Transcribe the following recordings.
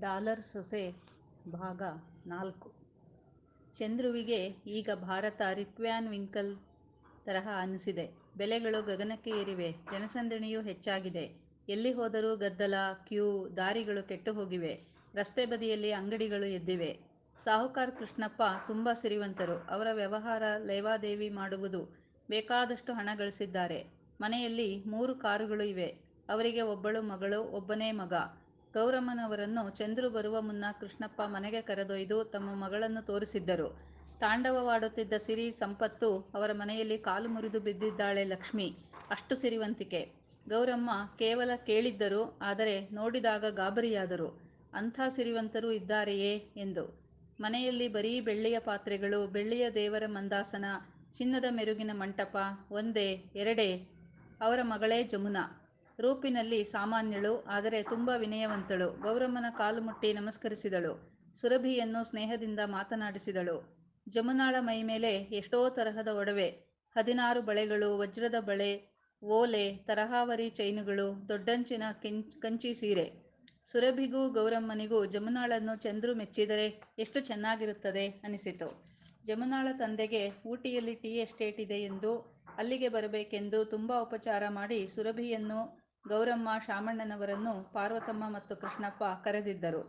Dollar ಸೊಸೆ ಭಾಗ ನಾಲ್ಕು ಚಂದ್ರುವಿಗೆ ಈಗ ಭಾರತ ರಿಪ್ ವ್ಯಾನ್ ವಿಂಕಲ್ ತರಹ ಅನಿಸಿದೆ. ಬೆಲೆಗಳು ಗಗನಕ್ಕೆ ಏರಿವೆ. ಜನಸಂದಣಿಯೂ ಹೆಚ್ಚಾಗಿದೆ. ಎಲ್ಲಿ ಹೋದರೂ ಗದ್ದಲ, ಕ್ಯೂ, ದಾರಿಗಳು ಕೆಟ್ಟುಹೋಗಿವೆ. ರಸ್ತೆ ಬದಿಯಲ್ಲಿ ಅಂಗಡಿಗಳು ಎದ್ದಿವೆ. ಸಾಹುಕಾರ್ ಕೃಷ್ಣಪ್ಪ ತುಂಬ ಸಿರಿವಂತರು. ಅವರ ವ್ಯವಹಾರ ಲೇವಾದೇವಿ ಮಾಡುವುದು. ಬೇಕಾದಷ್ಟು ಹಣ ಗಳಿಸಿದ್ದಾರೆ. ಮನೆಯಲ್ಲಿ ಮೂರು ಕಾರುಗಳು ಇವೆ. ಅವರಿಗೆ ಒಬ್ಬಳು ಮಗಳು, ಒಬ್ಬನೇ ಮಗ. ಗೌರಮ್ಮನವರನ್ನು ಚಂದ್ರು ಬರುವ ಮುನ್ನ ಕೃಷ್ಣಪ್ಪ ಮನೆಗೆ ಕರೆದೊಯ್ದು ತಮ್ಮ ಮಗಳನ್ನು ತೋರಿಸಿದ್ದರು. ತಾಂಡವವಾಡುತ್ತಿದ್ದ ಸಿರಿ, ಸಂಪತ್ತು ಅವರ ಮನೆಯಲ್ಲಿ ಕಾಲು ಮುರಿದು ಬಿದ್ದಿದ್ದಾಳೆ ಲಕ್ಷ್ಮಿ. ಅಷ್ಟು ಸಿರಿವಂತಿಕೆ. ಗೌರಮ್ಮ ಕೇವಲ ಕೇಳಿದ್ದರು. ಆದರೆ ನೋಡಿದಾಗ ಗಾಬರಿಯಾದರು. ಅಂಥ ಸಿರಿವಂತರೂ ಇದ್ದಾರೆಯೇ ಎಂದು. ಮನೆಯಲ್ಲಿ ಬರೀ ಬೆಳ್ಳಿಯ ಪಾತ್ರೆಗಳು, ಬೆಳ್ಳಿಯ ದೇವರ ಮಂದಾಸನ, ಚಿನ್ನದ ಮೆರುಗಿನ ಮಂಟಪ. ಒಂದೇ, ಎರಡೇ? ಅವರ ಮಗಳೇ ಜಮುನಾ. ರೂಪಿನಲ್ಲಿ ಸಾಮಾನ್ಯಳು. ಆದರೆ ತುಂಬ ವಿನಯವಂತಳು. ಗೌರಮ್ಮನ ಕಾಲು ಮುಟ್ಟಿ ನಮಸ್ಕರಿಸಿದಳು. ಸುರಭಿಯನ್ನು ಸ್ನೇಹದಿಂದ ಮಾತನಾಡಿಸಿದಳು. ಜಮುನಾಳ ಮೈಮೇಲೆ ಎಷ್ಟೋ ತರಹದ ಒಡವೆ. ಹದಿನಾರು ಬಳೆಗಳು, ವಜ್ರದ ಬಳೆ, ಓಲೆ, ತರಹಾವರಿ ಚೈನುಗಳು, ದೊಡ್ಡಂಚಿನ ಕಂಚಿ ಸೀರೆ. ಸುರಭಿಗೂ ಗೌರಮ್ಮನಿಗೂ ಜಮುನಾಳನ್ನು ಚಂದ್ರು ಮೆಚ್ಚಿದರೆ ಎಷ್ಟು ಚೆನ್ನಾಗಿರುತ್ತದೆ ಅನಿಸಿತು. ಜಮುನಾಳ ತಂದೆಗೆ ಊಟಿಯಲ್ಲಿ ಟೀ ಎಸ್ಟೇಟ್ ಇದೆ ಎಂದು ಅಲ್ಲಿಗೆ ಬರಬೇಕೆಂದು ತುಂಬ ಉಪಚಾರ ಮಾಡಿ ಸುರಭಿಯನ್ನೂ, ಗೌರಮ್ಮ, ಶಾಮಣ್ಣನವರನ್ನು ಪಾರ್ವತಮ್ಮ ಮತ್ತು ಕೃಷ್ಣಪ್ಪ ಕರೆದಿದ್ದರು.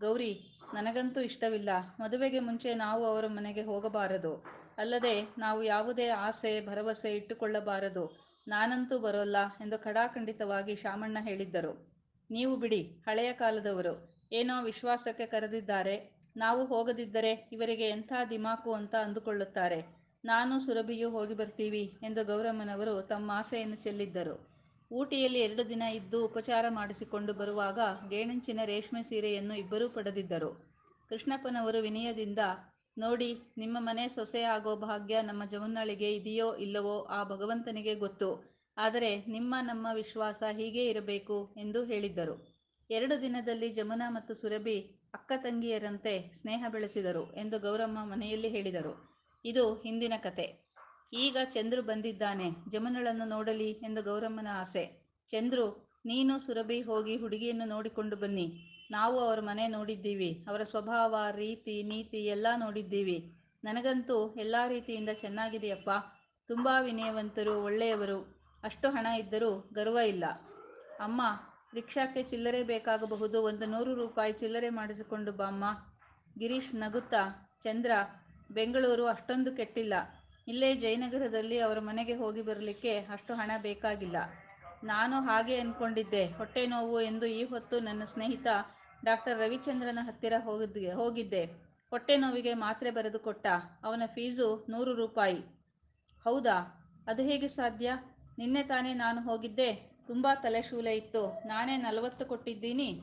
ಗೌರಿ, ನನಗಂತೂ ಇಷ್ಟವಿಲ್ಲ. ಮದುವೆಗೆ ಮುಂಚೆ ನಾವು ಅವರ ಮನೆಗೆ ಹೋಗಬಾರದು. ಅಲ್ಲದೆ ನಾವು ಯಾವುದೇ ಆಸೆ, ಭರವಸೆ ಇಟ್ಟುಕೊಳ್ಳಬಾರದು. ನಾನಂತೂ ಬರೋಲ್ಲ ಎಂದು ಖಡಾಖಂಡಿತವಾಗಿ ಶಾಮಣ್ಣ ಹೇಳಿದ್ದರು. ನೀವು ಬಿಡಿ, ಹಳೆಯ ಕಾಲದವರು. ಏನೋ ವಿಶ್ವಾಸಕ್ಕೆ ಕರೆದಿದ್ದಾರೆ. ನಾವು ಹೋಗದಿದ್ದರೆ ಇವರಿಗೆ ಎಂಥ ದಿಮಾಕು ಅಂತ ಅಂದುಕೊಳ್ಳುತ್ತಾರೆ. ನಾನೂ ಸುರಭಿಯೂ ಹೋಗಿಬರ್ತೀವಿ ಎಂದು ಗೌರಮ್ಮನವರು ತಮ್ಮ ಆಸೆಯನ್ನು ಚೆಲ್ಲಿದ್ದರು. ಊಟಿಯಲ್ಲಿ ಎರಡು ದಿನ ಇದ್ದು ಉಪಚಾರ ಮಾಡಿಸಿಕೊಂಡು ಬರುವಾಗ ಗೇಣಂಚಿನ ರೇಷ್ಮೆ ಸೀರೆಯನ್ನು ಇಬ್ಬರೂ ಪಡೆದಿದ್ದರು. ಕೃಷ್ಣಪ್ಪನವರು ವಿನಯದಿಂದ, ನೋಡಿ, ನಿಮ್ಮ ಮನೆ ಸೊಸೆ ಆಗೋ ಭಾಗ್ಯ ನಮ್ಮ ಜಮುನಾಳಿಗೆ ಇದೆಯೋ ಇಲ್ಲವೋ ಆ ಭಗವಂತನಿಗೆ ಗೊತ್ತು. ಆದರೆ ನಿಮ್ಮ ನಮ್ಮ ವಿಶ್ವಾಸ ಹೀಗೇ ಇರಬೇಕು ಎಂದು ಹೇಳಿದ್ದರು. ಎರಡು ದಿನದಲ್ಲಿ ಜಮುನಾ ಮತ್ತು ಸುರಭಿ ಅಕ್ಕ-ತಂಗಿಯರಂತೆ ಸ್ನೇಹ ಬೆಳೆಸಿದರು ಎಂದು ಗೌರಮ್ಮ ಮನೆಯಲ್ಲಿ ಹೇಳಿದರು. ಇದು ಹಿಂದಿನ ಕತೆ. ಈಗ ಚಂದ್ರು ಬಂದಿದ್ದಾನೆ. ಜಮುನಳನ್ನು ನೋಡಲಿ ಎಂದು ಗೌರಮ್ಮನ ಆಸೆ. ಚಂದ್ರು, ನೀನು ಸುರಭಿ ಹೋಗಿ ಹುಡುಗಿಯನ್ನು ನೋಡಿಕೊಂಡು ಬನ್ನಿ. ನಾವು ಅವರ ಮನೆ ನೋಡಿದ್ದೀವಿ. ಅವರ ಸ್ವಭಾವ, ರೀತಿ ನೀತಿ ಎಲ್ಲ ನೋಡಿದ್ದೀವಿ. ನನಗಂತೂ ಎಲ್ಲ ರೀತಿಯಿಂದ ಚೆನ್ನಾಗಿದೆಯಪ್ಪ. ತುಂಬ ವಿನಯವಂತರು, ಒಳ್ಳೆಯವರು. ಅಷ್ಟು ಹಣ ಇದ್ದರೂ ಗರ್ವ ಇಲ್ಲ. ಅಮ್ಮ ರಿಕ್ಷಾಕ್ಕೆ ಚಿಲ್ಲರೆ ಬೇಕಾಗಬಹುದು. ಒಂದು ನೂರು ರೂಪಾಯಿ ಚಿಲ್ಲರೆ ಮಾಡಿಸಿಕೊಂಡು ಬಾಮ್ಮ ಗಿರೀಶ್ ನಗುತ್ತಾ, ಚಂದ್ರ, ಬೆಂಗಳೂರು ಅಷ್ಟೊಂದು ಕೆಟ್ಟಿಲ್ಲ. ಇಲ್ಲೇ ಜಯನಗರದಲ್ಲಿ ಅವರ ಮನೆಗೆ ಹೋಗಿ ಬರಲಿಕ್ಕೆ ಅಷ್ಟು ಹಣ ಬೇಕಾಗಿಲ್ಲ. ನಾನು ಹಾಗೆ ಅಂದ್ಕೊಂಡಿದ್ದೆ. ಹೊಟ್ಟೆನೋವು ಎಂದು ಈ ಹೊತ್ತು ನನ್ನ ಸ್ನೇಹಿತ ಡಾಕ್ಟರ್ ರವಿಚಂದ್ರನ ಹತ್ತಿರ ಹೋಗಿದ್ದೆ. ಹೊಟ್ಟೆ ನೋವಿಗೆ ಮಾತ್ರೆ ಬರೆದುಕೊಟ್ಟ. ಅವನ ಫೀಸು ನೂರು ರೂಪಾಯಿ. ಹೌದಾ, ಅದು ಹೇಗೆ ಸಾಧ್ಯ. ನಿನ್ನೆ ತಾನೇ ನಾನು ಹೋಗಿದ್ದೆ. ತುಂಬ ತಲೆಶೂಲೆ ಇತ್ತು. ನಾನೇ ನಲವತ್ತು ಕೊಟ್ಟಿದ್ದೀನಿ.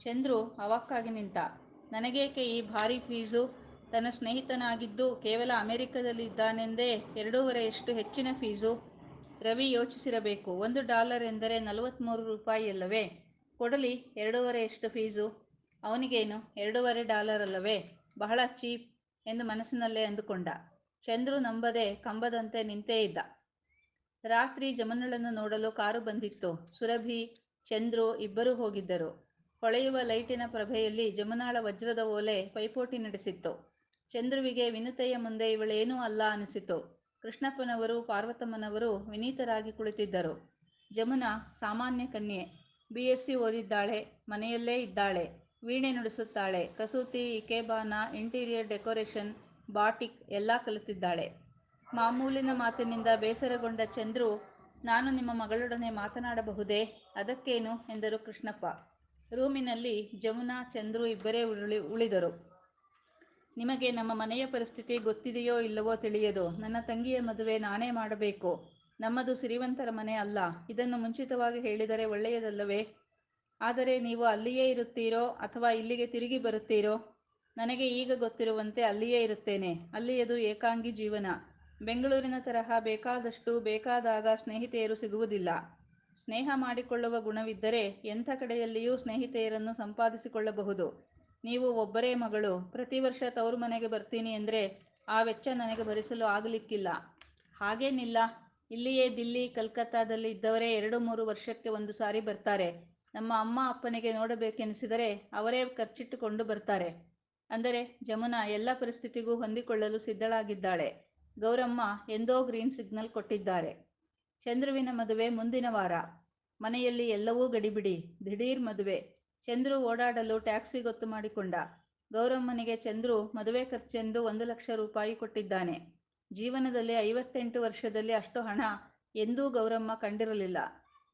ಚಂದ್ರು ಅವಾಕ್ಕಾಗಿ ನಿಂತ. ನನಗೇಕೆ ಈ ಭಾರಿ ಫೀಸು. ತನ್ನ ಸ್ನೇಹಿತನಾಗಿದ್ದು ಕೇವಲ ಅಮೆರಿಕದಲ್ಲಿ ಇದ್ದಾನೆಂದೇ ಎರಡೂವರೆಯಷ್ಟು ಹೆಚ್ಚಿನ ಫೀಸು. ರವಿ ಯೋಚಿಸಿರಬೇಕು. ಒಂದು ಡಾಲರ್ ಎಂದರೆ ನಲವತ್ತ್ಮೂರು ರೂಪಾಯಿ ಅಲ್ಲವೇ ಕೊಡಲಿ ಎರಡೂವರೆಯಷ್ಟು ಫೀಸು. ಅವನಿಗೇನು, ಎರಡೂವರೆ ಡಾಲರ್ ಅಲ್ಲವೇ. ಬಹಳ ಚೀಪ್ ಎಂದು ಮನಸ್ಸಿನಲ್ಲೇ ಅಂದುಕೊಂಡ. ಚಂದ್ರು ನಂಬದೆ ಕಂಬದಂತೆ ನಿಂತೇ ಇದ್ದ. ರಾತ್ರಿ ಜಮನಳನ್ನು ನೋಡಲು ಕಾರು ಬಂದಿತ್ತು. ಸುರಭಿ, ಚಂದ್ರು ಇಬ್ಬರೂ ಹೋಗಿದ್ದರು. ಹೊಳೆಯುವ ಲೈಟಿನ ಪ್ರಭೆಯಲ್ಲಿ ಜಮನಾಳ ವಜ್ರದ ಓಲೆ ಪೈಪೋಟಿ ನಡೆಸಿತ್ತು. ಚಂದ್ರುವಿಗೆ ವಿನುತೆಯ ಮುಂದೆ ಇವಳೇನೂ ಅಲ್ಲ ಅನಿಸಿತು. ಕೃಷ್ಣಪ್ಪನವರು ಪಾರ್ವತಮ್ಮನವರು ವಿನೀತರಾಗಿ ಕುಳಿತಿದ್ದರು. ಜಮುನಾ ಸಾಮಾನ್ಯ ಕನ್ಯೆ. ಬಿ. ಎಸ್ಸಿ ಓದಿದ್ದಾಳೆ. ಮನೆಯಲ್ಲೇ ಇದ್ದಾಳೆ. ವೀಣೆ ನುಡಿಸುತ್ತಾಳೆ. ಕಸೂತಿ, ಇಕೆಬಾನ ಇಂಟೀರಿಯರ್ ಡೆಕೋರೇಷನ್, ಬಾಟಿಕ್ ಎಲ್ಲ ಕಲಿತಿದ್ದಾಳೆ. ಮಾಮೂಲಿನ ಮಾತಿನಿಂದ ಬೇಸರಗೊಂಡ ಚಂದ್ರು, ನಾನು ನಿಮ್ಮ ಮಗಳೊಡನೆ ಮಾತನಾಡಬಹುದೇ. ಅದಕ್ಕೇನು ಎಂದರು ಕೃಷ್ಣಪ್ಪ. ರೂಮಿನಲ್ಲಿ ಜಮುನಾ, ಚಂದ್ರು ಇಬ್ಬರೇ ಉಳಿದರು. ನಿಮಗೆ ನಮ್ಮ ಮನೆಯ ಪರಿಸ್ಥಿತಿ ಗೊತ್ತಿದೆಯೋ ಇಲ್ಲವೋ ತಿಳಿಯದು. ನನ್ನ ತಂಗಿಯ ಮದುವೆ ನಾನೇ ಮಾಡಬೇಕು. ನಮ್ಮದು ಸಿರಿವಂತರ ಮನೆ ಅಲ್ಲ. ಇದನ್ನು ಮುಂಚಿತವಾಗಿ ಹೇಳಿದರೆ ಒಳ್ಳೆಯದಲ್ಲವೇ. ಆದರೆ ನೀವು ಅಲ್ಲಿಯೇ ಇರುತ್ತೀರೋ ಅಥವಾ ಇಲ್ಲಿಗೆ ತಿರುಗಿ ಬರುತ್ತೀರೋ. ನನಗೆ ಈಗ ಗೊತ್ತಿರುವಂತೆ ಅಲ್ಲಿಯೇ ಇರುತ್ತೇನೆ. ಅಲ್ಲಿಯದು ಏಕಾಂಗಿ ಜೀವನ. ಬೆಂಗಳೂರಿನ ತರಹ ಬೇಕಾದಷ್ಟು, ಬೇಕಾದಾಗ ಸ್ನೇಹಿತೆಯರು ಸಿಗುವುದಿಲ್ಲ. ಸ್ನೇಹ ಮಾಡಿಕೊಳ್ಳುವ ಗುಣವಿದ್ದರೆ ಎಂಥ ಕಡೆಯಲ್ಲಿಯೂ ಸ್ನೇಹಿತೆಯರನ್ನು ಸಂಪಾದಿಸಿಕೊಳ್ಳಬಹುದು. ನೀವು ಒಬ್ಬರೇ ಮಗಳು. ಪ್ರತಿ ವರ್ಷ ತವರು ಮನೆಗೆ ಬರ್ತೀನಿ ಅಂದರೆ ಆ ವೆಚ್ಚ ನನಗೆ ಭರಿಸಲು ಆಗಲಿಕ್ಕಿಲ್ಲ. ಹಾಗೇನಿಲ್ಲ. ಇಲ್ಲಿಯೇ ದಿಲ್ಲಿ, ಕಲ್ಕತ್ತಾದಲ್ಲಿ ಇದ್ದವರೇ ಎರಡು ಮೂರು ವರ್ಷಕ್ಕೆ ಒಂದು ಸಾರಿ ಬರ್ತಾರೆ. ನಮ್ಮ ಅಮ್ಮ ಅಪ್ಪನಿಗೆ ನೋಡಬೇಕೆನಿಸಿದರೆ ಅವರೇ ಖರ್ಚಿಟ್ಟುಕೊಂಡು ಬರ್ತಾರೆ ಅಂದರೆ ಜಮುನಾ ಎಲ್ಲ ಪರಿಸ್ಥಿತಿಗೂ ಹೊಂದಿಕೊಳ್ಳಲು ಸಿದ್ಧಳಾಗಿದ್ದಾಳೆ ಗೌರಮ್ಮ ಎಂದೋ ಗ್ರೀನ್ ಸಿಗ್ನಲ್ ಕೊಟ್ಟಿದ್ದಾರೆ ಚಂದ್ರುವಿನ ಮದುವೆ ಮುಂದಿನ ವಾರ ಮನೆಯಲ್ಲಿ ಎಲ್ಲವೂ ಗಡಿಬಿಡಿ ದಿಢೀರ್ ಮದುವೆ ಚಂದ್ರು ಓಡಾಡಲು ಟ್ಯಾಕ್ಸಿ ಗೊತ್ತು ಮಾಡಿಕೊಂಡ. ಗೌರಮ್ಮನಿಗೆ ಚಂದ್ರು ಮದುವೆ ಖರ್ಚೆಂದು ಒಂದು ಲಕ್ಷ ರೂಪಾಯಿ ಕೊಟ್ಟಿದ್ದಾನೆ. ಜೀವನದಲ್ಲಿ ಐವತ್ತೆಂಟು ವರ್ಷದಲ್ಲಿ ಅಷ್ಟು ಹಣ ಎಂದೂ ಗೌರಮ್ಮ ಕಂಡಿರಲಿಲ್ಲ.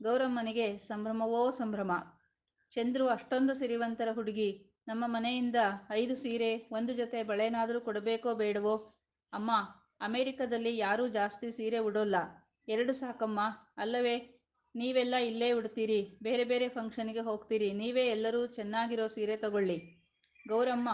ಗೌರಮ್ಮನಿಗೆ ಸಂಭ್ರಮವೋ ಸಂಭ್ರಮ. ಚಂದ್ರು ಅಷ್ಟೊಂದು ಸಿರಿವಂತರ ಹುಡುಗಿ. ನಮ್ಮ ಮನೆಯಿಂದ ಐದು ಸೀರೆ, ಒಂದು ಜೊತೆ ಬಳೆನಾದರೂ ಕೊಡಬೇಕೋ ಬೇಡವೋ? ಅಮ್ಮ, ಅಮೆರಿಕದಲ್ಲಿ ಯಾರೂ ಜಾಸ್ತಿ ಸೀರೆ ಉಡೋಲ್ಲ. ಎರಡು ಸಾಕಮ್ಮ, ಅಲ್ಲವೇ? ನೀವೆಲ್ಲ ಇಲ್ಲೇ ಉಡ್ತೀರಿ, ಬೇರೆ ಬೇರೆ ಫಂಕ್ಷನ್ಗೆ ಹೋಗ್ತೀರಿ, ನೀವೇ ಎಲ್ಲರೂ ಚೆನ್ನಾಗಿರೋ ಸೀರೆ ತಗೊಳ್ಳಿ. ಗೌರಮ್ಮ,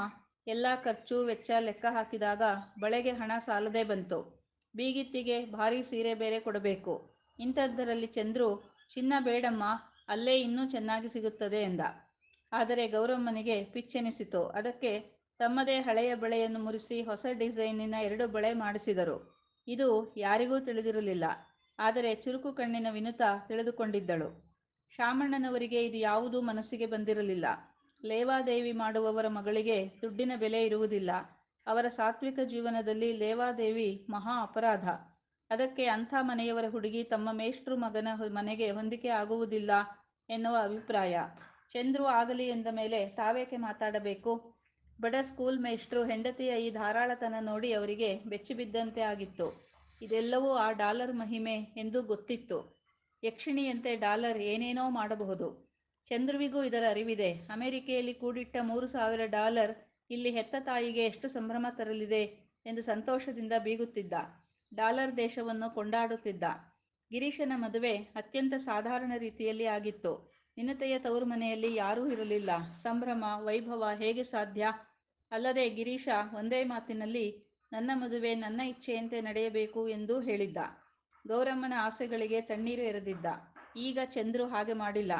ಎಲ್ಲ ಖರ್ಚು ವೆಚ್ಚ ಲೆಕ್ಕ ಹಾಕಿದಾಗ ಬಳೆಗೆ ಹಣ ಸಾಲದೇ ಬಂತು. ಬೀಗಿತ್ತಿಗೆ ಭಾರಿ ಸೀರೆ ಬೇರೆ ಕೊಡಬೇಕು. ಇಂಥದ್ದರಲ್ಲಿ ಚಂದ್ರು, ಚಿನ್ನ ಬೇಡಮ್ಮ, ಅಲ್ಲೇ ಇನ್ನೂ ಚೆನ್ನಾಗಿ ಸಿಗುತ್ತದೆ ಎಂದ. ಆದರೆ ಗೌರಮ್ಮನಿಗೆ ಪಿಚ್ಚೆನಿಸಿತು. ಅದಕ್ಕೆ ತಮ್ಮದೇ ಹಳೆಯ ಬಳೆಯನ್ನು ಮುರಿಸಿ ಹೊಸ ಡಿಸೈನಿನ ಎರಡು ಬಳೆ ಮಾಡಿಸಿದರು. ಇದು ಯಾರಿಗೂ ತಿಳಿದಿರಲಿಲ್ಲ. ಆದರೆ ಚುರುಕು ಕಣ್ಣಿನ ವಿನುತಾ ತಿಳಿದುಕೊಂಡಿದ್ದಳು. ಶಾಮಣ್ಣನವರಿಗೆ ಇದು ಯಾವುದೂ ಮನಸ್ಸಿಗೆ ಬಂದಿರಲಿಲ್ಲ. ಲೇವಾದೇವಿ ಮಾಡುವವರ ಮಗಳಿಗೆ ದುಡ್ಡಿನ ಬೆಲೆ ಇರುವುದಿಲ್ಲ. ಅವರ ಸಾತ್ವಿಕ ಜೀವನದಲ್ಲಿ ಲೇವಾದೇವಿ ಮಹಾ ಅಪರಾಧ. ಅದಕ್ಕೆ ಅಂಥ ಮನೆಯವರ ಹುಡುಗಿ ತಮ್ಮ ಮೇಷ್ಟ್ರು ಮಗನ ಮನೆಗೆ ಹೊಂದಿಕೆ ಆಗುವುದಿಲ್ಲ ಎನ್ನುವ ಅಭಿಪ್ರಾಯ. ಚಂದ್ರು ಆಗಲಿ ಎಂದ ಮೇಲೆ ತಾವೇಕೆ ಮಾತಾಡಬೇಕು? ಬಡ ಸ್ಕೂಲ್ ಮೇಷ್ಟ್ರು ಹೆಂಡತಿಯ ಈ ಧಾರಾಳತನ ನೋಡಿ ಅವರಿಗೆ ಬೆಚ್ಚಿಬಿದ್ದಂತೆ ಆಗಿತ್ತು. ಇದೆಲ್ಲವೂ ಆ ಡಾಲರ್ ಮಹಿಮೆ ಎಂದು ಗೊತ್ತಿತ್ತು. ಯಕ್ಷಿಣಿಯಂತೆ ಡಾಲರ್ ಏನೇನೋ ಮಾಡಬಹುದು. ಚಂದ್ರುವಿಗೂ ಇದರ ಅರಿವಿದೆ. ಅಮೆರಿಕೆಯಲ್ಲಿ ಕೂಡಿಟ್ಟ ಮೂರು ಸಾವಿರ ಡಾಲರ್ ಇಲ್ಲಿ ಹೆತ್ತ ತಾಯಿಗೆ ಎಷ್ಟು ಸಂಭ್ರಮ ತರಲಿದೆ ಎಂದು ಸಂತೋಷದಿಂದ ಬೀಗುತ್ತಿದ್ದ. ಡಾಲರ್ ದೇಶವನ್ನು ಕೊಂಡಾಡುತ್ತಿದ್ದ. ಗಿರೀಶನ ಮದುವೆ ಅತ್ಯಂತ ಸಾಧಾರಣ ರೀತಿಯಲ್ಲಿ ಆಗಿತ್ತು. ನಿನ್ನತೆಯ ತವರು ಮನೆಯಲ್ಲಿ ಯಾರೂ ಇರಲಿಲ್ಲ. ಸಂಭ್ರಮ, ವೈಭವ ಹೇಗೆ ಸಾಧ್ಯ? ಅಲ್ಲದೆ ಗಿರೀಶ ಒಂದೇ ಮಾತಿನಲ್ಲಿ ನನ್ನ ಮದುವೆ ನನ್ನ ಇಚ್ಛೆಯಂತೆ ನಡೆಯಬೇಕು ಎಂದು ಹೇಳಿದ್ದ. ಗೌರಮ್ಮನ ಆಸೆಗಳಿಗೆ ತಣ್ಣೀರು ಎರೆದಿದ್ದ. ಈಗ ಚಂದ್ರು ಹಾಗೆ ಮಾಡಿಲ್ಲ.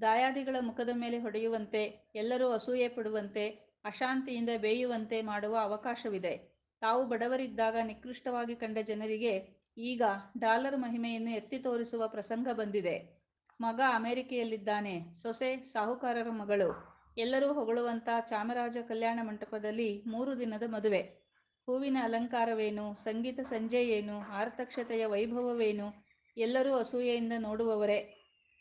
ದಾಯಾದಿಗಳ ಮುಖದ ಮೇಲೆ ಹೊಡೆಯುವಂತೆ, ಎಲ್ಲರೂ ಅಸೂಯೆ ಪಡುವಂತೆ, ಅಶಾಂತಿಯಿಂದ ಬೇಯುವಂತೆ ಮಾಡುವ ಅವಕಾಶವಿದೆ. ತಾವು ಬಡವರಿದ್ದಾಗ ನಿಕೃಷ್ಟವಾಗಿ ಕಂಡ ಜನರಿಗೆ ಈಗ ಡಾಲರ್ ಮಹಿಮೆಯನ್ನು ಎತ್ತಿ ತೋರಿಸುವ ಪ್ರಸಂಗ ಬಂದಿದೆ. ಮಗ ಅಮೆರಿಕೆಯಲ್ಲಿದ್ದಾನೆ. ಸೊಸೆ, ಸಾಹುಕಾರರ ಮಗಳು. ಎಲ್ಲರೂ ಹೊಗಳುವಂಥ ಚಾಮರಾಜ ಕಲ್ಯಾಣ ಮಂಟಪದಲ್ಲಿ ಮೂರು ದಿನದ ಮದುವೆ. ಹೂವಿನ ಅಲಂಕಾರವೇನು? ಸಂಗೀತ ಸಂಜೆಯೇನು? ಆರ್ತಕ್ಷತೆಯ ವೈಭವವೇನು? ಎಲ್ಲರೂ ಅಸೂಯೆಯಿಂದ ನೋಡುವವರೇ.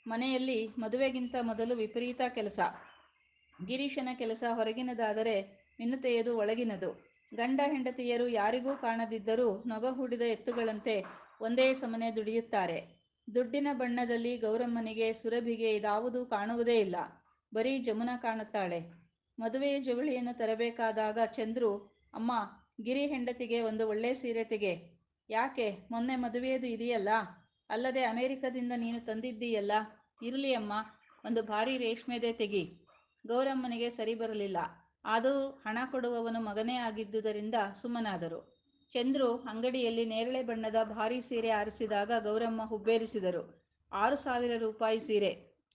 ಮನೆಯಲ್ಲಿ ಮದುವೆಗಿಂತ ಮೊದಲು ವಿಪರೀತ ಕೆಲಸ. ಗಿರೀಶನ ಕೆಲಸ ಹೊರಗಿನದಾದರೆ ಮಿನ್ನುತೆಯದು ಒಳಗಿನದು. ಗಂಡ ಹೆಂಡತಿಯರು ಯಾರಿಗೂ ಕಾಣದಿದ್ದರೂ ನೊಗ ಹೂಡಿದ ಎತ್ತುಗಳಂತೆ ಒಂದೇ ಸಮನೆ ದುಡಿಯುತ್ತಾರೆ. ದುಡ್ಡಿನ ಬಣ್ಣದಲ್ಲಿ ಗೌರಮ್ಮನಿಗೆ ಸುರಭಿಗೆ ಇದಾವುದೂ ಕಾಣುವುದೇ ಇಲ್ಲ. ಬರೀ ಜಮುನ ಕಾಣುತ್ತಾಳೆ. ಮದುವೆಯ ಜವಳಿಯನ್ನು ತರಬೇಕಾದಾಗ ಚಂದ್ರು, ಅಮ್ಮ ಗಿರಿ ಹೆಂಡತಿಗೆ ಒಂದು ಒಳ್ಳೆ ಸೀರೆ ತೆಗೆ. ಯಾಕೆ? ಮೊನ್ನೆ ಮದುವೆಯದು ಇದೆಯಲ್ಲ? ಅಲ್ಲದೆ ಅಮೆರಿಕದಿಂದ ನೀನು ತಂದಿದ್ದೀಯಲ್ಲ? ಇರಲಿ ಅಮ್ಮ, ಒಂದು ಭಾರಿ ರೇಷ್ಮೆದೇ ತೆಗಿ. ಗೌರಮ್ಮನಿಗೆ ಸರಿ ಬರಲಿಲ್ಲ. ಆದರೂ ಹಣ ಕೊಡುವವನು ಮಗನೇ ಆಗಿದ್ದುದರಿಂದ ಸುಮ್ಮನಾದರು. ಚಂದ್ರು ಅಂಗಡಿಯಲ್ಲಿ ನೇರಳೆ ಬಣ್ಣದ ಭಾರಿ ಸೀರೆ ಆರಿಸಿದಾಗ ಗೌರಮ್ಮ ಹುಬ್ಬೇರಿಸಿದರು. ಆರು ಸಾವಿರ ರೂಪಾಯಿ ಸೀರೆ.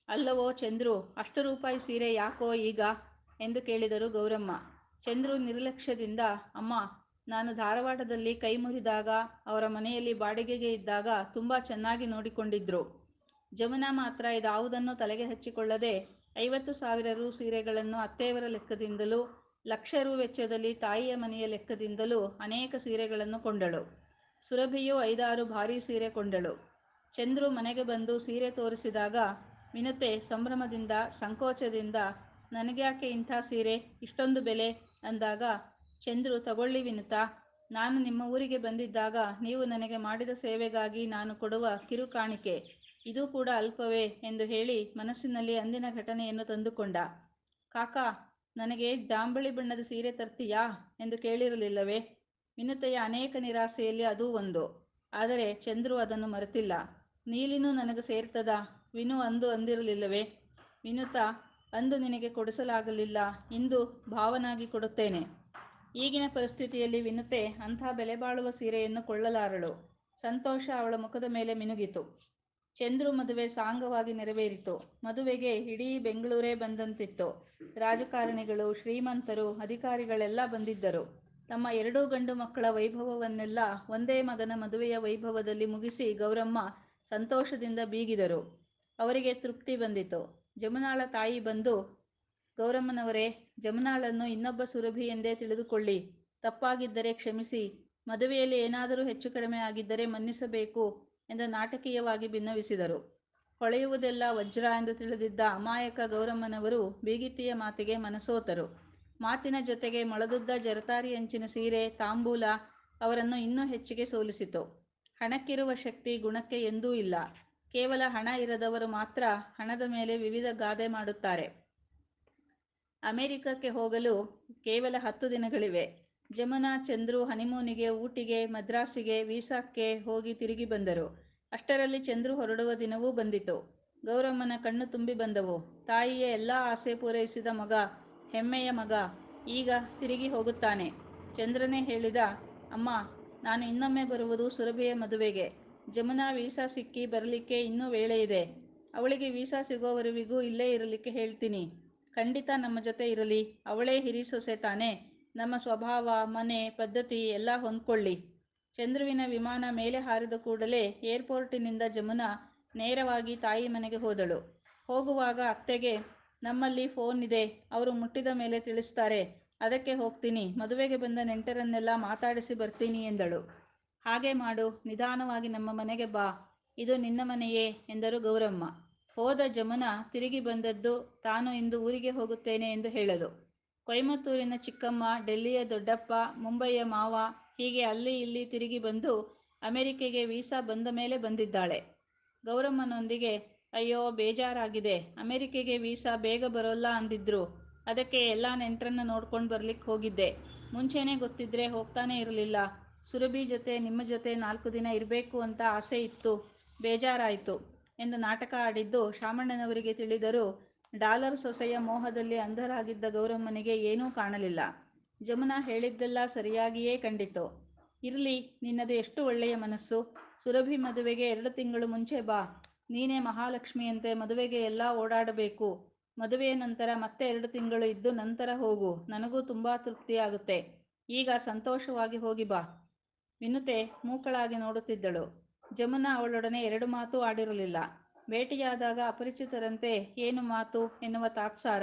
ಅಲ್ಲವೋ ಚಂದ್ರು, ಅಷ್ಟು ರೂಪಾಯಿ ಸೀರೆ ಯಾಕೋ ಈಗ? ಎಂದು ಕೇಳಿದರು ಗೌರಮ್ಮ. ಚಂದ್ರು ನಿರ್ಲಕ್ಷ್ಯದಿಂದ, ಅಮ್ಮ, ನಾನು ಧಾರವಾಡದಲ್ಲಿ ಕೈ ಮುರಿದಾಗ, ಅವರ ಮನೆಯಲ್ಲಿ ಬಾಡಿಗೆಗೆ ಇದ್ದಾಗ ತುಂಬಾ ಚೆನ್ನಾಗಿ ನೋಡಿಕೊಂಡಿದ್ರು. ಜಮುನಾ ಮಾತ್ರ ಇದಾವುದನ್ನು ತಲೆಗೆ ಹಚ್ಚಿಕೊಳ್ಳದೆ ಐವತ್ತು ಸಾವಿರ ರು ಸೀರೆಗಳನ್ನು ಅತ್ತೆಯವರ ಲೆಕ್ಕದಿಂದಲೂ, ಲಕ್ಷ ರು ವೆಚ್ಚದಲ್ಲಿ ತಾಯಿಯ ಮನೆಯ ಲೆಕ್ಕದಿಂದಲೂ ಅನೇಕ ಸೀರೆಗಳನ್ನು ಕೊಂಡಳು. ಸುರಭಿಯು ಐದಾರು ಭಾರಿ ಸೀರೆ ಕೊಂಡಳು. ಚಂದ್ರು ಮನೆಗೆ ಬಂದು ಸೀರೆ ತೋರಿಸಿದಾಗ ಮಿನತೆ ಸಂಭ್ರಮದಿಂದ, ಸಂಕೋಚದಿಂದ ನನಗ್ಯಾಕೆ ಇಂಥ ಸೀರೆ? ಇಷ್ಟೊಂದು ಬೆಲೆ? ಅಂದಾಗ, ಚಂದ್ರು ತಗೊಳ್ಳಿ ವಿನುತಾ, ನಾನು ನಿಮ್ಮ ಊರಿಗೆ ಬಂದಿದ್ದಾಗ ನೀವು ನನಗೆ ಮಾಡಿದ ಸೇವೆಗಾಗಿ ನಾನು ಕೊಡುವ ಕಿರು ಕಾಣಿಕೆ ಇದು ಕೂಡ ಅಲ್ಪವೇ ಎಂದು ಹೇಳಿ ಮನಸ್ಸಿನಲ್ಲಿ ಅಂದಿನ ಘಟನೆಯನ್ನು ತಂದುಕೊಂಡ. ಕಾಕಾ, ನನಗೆ ಜಾಂಬಳಿ ಬಣ್ಣದ ಸೀರೆ ತರ್ತೀಯಾ? ಎಂದು ಕೇಳಿರಲಿಲ್ಲವೇ? ವಿನುತೆಯ ಅನೇಕ ನಿರಾಸೆಯಲ್ಲಿ ಅದೂ ಒಂದು. ಆದರೆ ಚಂದ್ರು ಅದನ್ನು ಮರೆತಿಲ್ಲ. ನೀಲಿನೂ ನನಗೆ ಸೇರ್ತದ. ವಿನು ಅಂದು ಅಂದಿರಲಿಲ್ಲವೇ? ವಿನುತಾ ಅಂದು ನಿನಗೆ ಕೊಡಿಸಲಾಗಲಿಲ್ಲ ಇಂದು ಭಾವನಾಗಿ ಕೊಡುತ್ತೇನೆ. ಈಗಿನ ಪರಿಸ್ಥಿತಿಯಲ್ಲಿ ವಿನುತೆ ಅಂಥ ಬೆಲೆಬಾಳುವ ಸೀರೆಯನ್ನು ಕೊಳ್ಳಲಾರಳು. ಸಂತೋಷ ಅವಳ ಮುಖದ ಮೇಲೆ ಮಿನುಗಿತು. ಚಂದ್ರು ಮದುವೆ ಸಾಂಗವಾಗಿ ನೆರವೇರಿತು. ಮದುವೆಗೆ ಇಡೀ ಬೆಂಗಳೂರೇ ಬಂದಂತಿತ್ತು. ರಾಜಕಾರಣಿಗಳು, ಶ್ರೀಮಂತರು, ಅಧಿಕಾರಿಗಳೆಲ್ಲ ಬಂದಿದ್ದರು. ತಮ್ಮ ಎರಡೂ ಗಂಡು ಮಕ್ಕಳ ವೈಭವವನ್ನೆಲ್ಲ ಒಂದೇ ಮಗನ ಮದುವೆಯ ವೈಭವದಲ್ಲಿ ಮುಗಿಸಿ ಗೌರಮ್ಮ ಸಂತೋಷದಿಂದ ಬೀಗಿದರು. ಅವರಿಗೆ ತೃಪ್ತಿ ಬಂದಿತು. ಜಮುನಾಳ ತಾಯಿ ಬಂದು, ಗೌರಮ್ಮನವರೇ, ಜಮುನಾಳನ್ನು ಇನ್ನೊಬ್ಬ ಸುರಭಿ ಎಂದೇ ತಿಳಿದುಕೊಳ್ಳಿ. ತಪ್ಪಾಗಿದ್ದರೆ ಕ್ಷಮಿಸಿ. ಮದುವೆಯಲ್ಲಿ ಏನಾದರೂ ಹೆಚ್ಚು ಕಡಿಮೆ ಆಗಿದ್ದರೆ ಮನ್ನಿಸಬೇಕು ಎಂದು ನಾಟಕೀಯವಾಗಿ ಭಿನ್ನವಿಸಿದರು ಹೊಳೆಯುವುದೆಲ್ಲ ವಜ್ರ ಎಂದು ತಿಳಿದಿದ್ದ ಅಮಾಯಕ ಗೌರಮ್ಮನವರು ಬೀಗಿತಿಯ ಮಾತಿಗೆ ಮನಸೋತರು. ಮಾತಿನ ಜೊತೆಗೆ ಮೊಳದುದ್ದ ಜರತಾರಿ ಅಂಚಿನ ಸೀರೆ, ತಾಂಬೂಲ ಅವರನ್ನು ಇನ್ನೂ ಹೆಚ್ಚಿಗೆ ಸೋಲಿಸಿತು. ಹಣಕ್ಕಿರುವ ಶಕ್ತಿ ಗುಣಕ್ಕೆ ಎಂದೂ ಇಲ್ಲ. ಕೇವಲ ಹಣ ಇರದವರು ಮಾತ್ರ ಹಣದ ಮೇಲೆ ವಿವಿಧ ಗಾದೆ ಮಾಡುತ್ತಾರೆ. ಅಮೆರಿಕಕ್ಕೆ ಹೋಗಲು ಕೇವಲ ಹತ್ತು ದಿನಗಳಿವೆ. ಜಮುನಾ ಚಂದ್ರು ಹನಿಮೂನಿಗೆ, ಊಟಿಗೆ, ಮದ್ರಾಸಿಗೆ, ವೀಸಾಕ್ಕೆ ಹೋಗಿ ತಿರುಗಿ ಬಂದರು. ಅಷ್ಟರಲ್ಲಿ ಚಂದ್ರು ಹೊರಡುವ ದಿನವೂ ಬಂದಿತು. ಗೌರಮ್ಮನ ಕಣ್ಣು ತುಂಬಿ ಬಂದವು. ತಾಯಿಯ ಎಲ್ಲ ಆಸೆ ಪೂರೈಸಿದ ಮಗ, ಹೆಮ್ಮೆಯ ಮಗ, ಈಗ ತಿರುಗಿ ಹೋಗುತ್ತಾನೆ. ಚಂದ್ರನೇ ಹೇಳಿದ, ಅಮ್ಮ, ನಾನು ಇನ್ನೊಮ್ಮೆ ಬರುವುದು ಸುರಭಿಯ ಮದುವೆಗೆ. ಜಮುನಾ ವೀಸಾ ಸಿಕ್ಕಿ ಬರಲಿಕ್ಕೆ ಇನ್ನೂ ವೇಳೆ ಇದೆ. ಅವಳಿಗೆ ವೀಸಾ ಸಿಗೋವರೆವಿಗೂ ಇಲ್ಲೇ ಇರಲಿಕ್ಕೆ ಹೇಳ್ತೀನಿ. ಖಂಡಿತ ನಮ್ಮ ಜೊತೆ ಇರಲಿ. ಅವಳೇ ಹಿರಿ ಸೊಸೆ ತಾನೆ. ನಮ್ಮ ಸ್ವಭಾವ, ಮನೆ, ಪದ್ಧತಿ ಎಲ್ಲ ಹೊಂದ್ಕೊಳ್ಳಿ. ಚಂದ್ರುವಿನ ವಿಮಾನ ಮೇಲೆ ಹಾರಿದ ಕೂಡಲೇ ಏರ್ಪೋರ್ಟಿನಿಂದ ಜಮುನಾ ನೇರವಾಗಿ ತಾಯಿ ಮನೆಗೆ ಹೋದಳು. ಹೋಗುವಾಗ ಅತ್ತೆಗೆ, ನಮ್ಮಲ್ಲಿ ಫೋನ್ ಇದೆ. ಅವರು ಮುಟ್ಟಿದ ಮೇಲೆ ತಿಳಿಸ್ತಾರೆ. ಅದಕ್ಕೆ ಹೋಗ್ತೀನಿ. ಮದುವೆಗೆ ಬಂದ ನೆಂಟರನ್ನೆಲ್ಲ ಮಾತಾಡಿಸಿ ಬರ್ತೀನಿ ಎಂದಳು. ಹಾಗೆ ಮಾಡು, ನಿಧಾನವಾಗಿ ನಮ್ಮ ಮನೆಗೆ ಬಾ. ಇದು ನಿನ್ನ ಮನೆಯೇ ಎಂದರು ಗೌರಮ್ಮ. ಹೋದ ಜಮುನಾ ತಿರುಗಿ ಬಂದದ್ದು ತಾನು ಇಂದು ಊರಿಗೆ ಹೋಗುತ್ತೇನೆ ಎಂದು ಹೇಳಲು. ಕೊಯಮತ್ತೂರಿನ ಚಿಕ್ಕಮ್ಮ, ಡೆಲ್ಲಿಯ ದೊಡ್ಡಪ್ಪ, ಮುಂಬೈಯ ಮಾವ ಹೀಗೆ ಅಲ್ಲಿ ಇಲ್ಲಿ ತಿರುಗಿ ಬಂದು ಅಮೆರಿಕೆಗೆ ವೀಸಾ ಬಂದ ಮೇಲೆ ಬಂದಿದ್ದಾಳೆ. ಗೌರಮ್ಮನೊಂದಿಗೆ, ಅಯ್ಯೋ, ಬೇಜಾರಾಗಿದೆ. ಅಮೆರಿಕೆಗೆ ವೀಸಾ ಬೇಗ ಬರೋಲ್ಲ ಅಂದಿದ್ರು. ಅದಕ್ಕೆ ಎಲ್ಲ ನೆಂಟ್ರನ್ನ ನೋಡ್ಕೊಂಡು ಬರ್ಲಿಕ್ಕೆ ಹೋಗಿದ್ದೆ. ಮುಂಚೆನೇ ಗೊತ್ತಿದ್ರೆ ಹೋಗ್ತಾನೆ ಇರಲಿಲ್ಲ. ಸುರಭಿ ಜೊತೆ, ನಿಮ್ಮ ಜೊತೆ ನಾಲ್ಕು ದಿನ ಇರಬೇಕು ಅಂತ ಆಸೆ ಇತ್ತು. ಬೇಜಾರಾಯಿತು ಎಂದು ನಾಟಕ ಆಡಿದ್ದು ಶಾಮಣ್ಣನವರಿಗೆ ತಿಳಿದರೂ ಡಾಲರ್ ಸೊಸೆಯ ಮೋಹದಲ್ಲಿ ಅಂಧರಾಗಿದ್ದ ಗೌರಮ್ಮನಿಗೆ ಏನೂ ಕಾಣಲಿಲ್ಲ. ಜಮುನಾ ಹೇಳಿದ್ದೆಲ್ಲ ಸರಿಯಾಗಿಯೇ ಕಂಡಿತು. ಇರಲಿ, ನಿನ್ನದು ಎಷ್ಟು ಒಳ್ಳೆಯ ಮನಸ್ಸು? ಸುರಭಿ ಮದುವೆಗೆ ಎರಡು ತಿಂಗಳು ಮುಂಚೆ ಬಾ. ನೀನೇ ಮಹಾಲಕ್ಷ್ಮಿಯಂತೆ ಮದುವೆಗೆ ಎಲ್ಲ ಓಡಾಡಬೇಕು. ಮದುವೆಯ ನಂತರ ಮತ್ತೆ ಎರಡು ತಿಂಗಳು ಇದ್ದು ನಂತರ ಹೋಗು. ನನಗೂ ತುಂಬ ತೃಪ್ತಿಯಾಗುತ್ತೆ. ಈಗ ಸಂತೋಷವಾಗಿ ಹೋಗಿ ಬಾ. ವಿನುತೆ ಮೂಕಳಾಗಿ ನೋಡುತ್ತಿದ್ದಳು. ಜಮುನಾ ಅವಳೊಡನೆ ಎರಡು ಮಾತೂ ಆಡಿರಲಿಲ್ಲ. ಭೇಟಿಯಾದಾಗ ಅಪರಿಚಿತರಂತೆ, ಏನು ಮಾತು? ಎನ್ನುವ ತಾತ್ಸಾರ.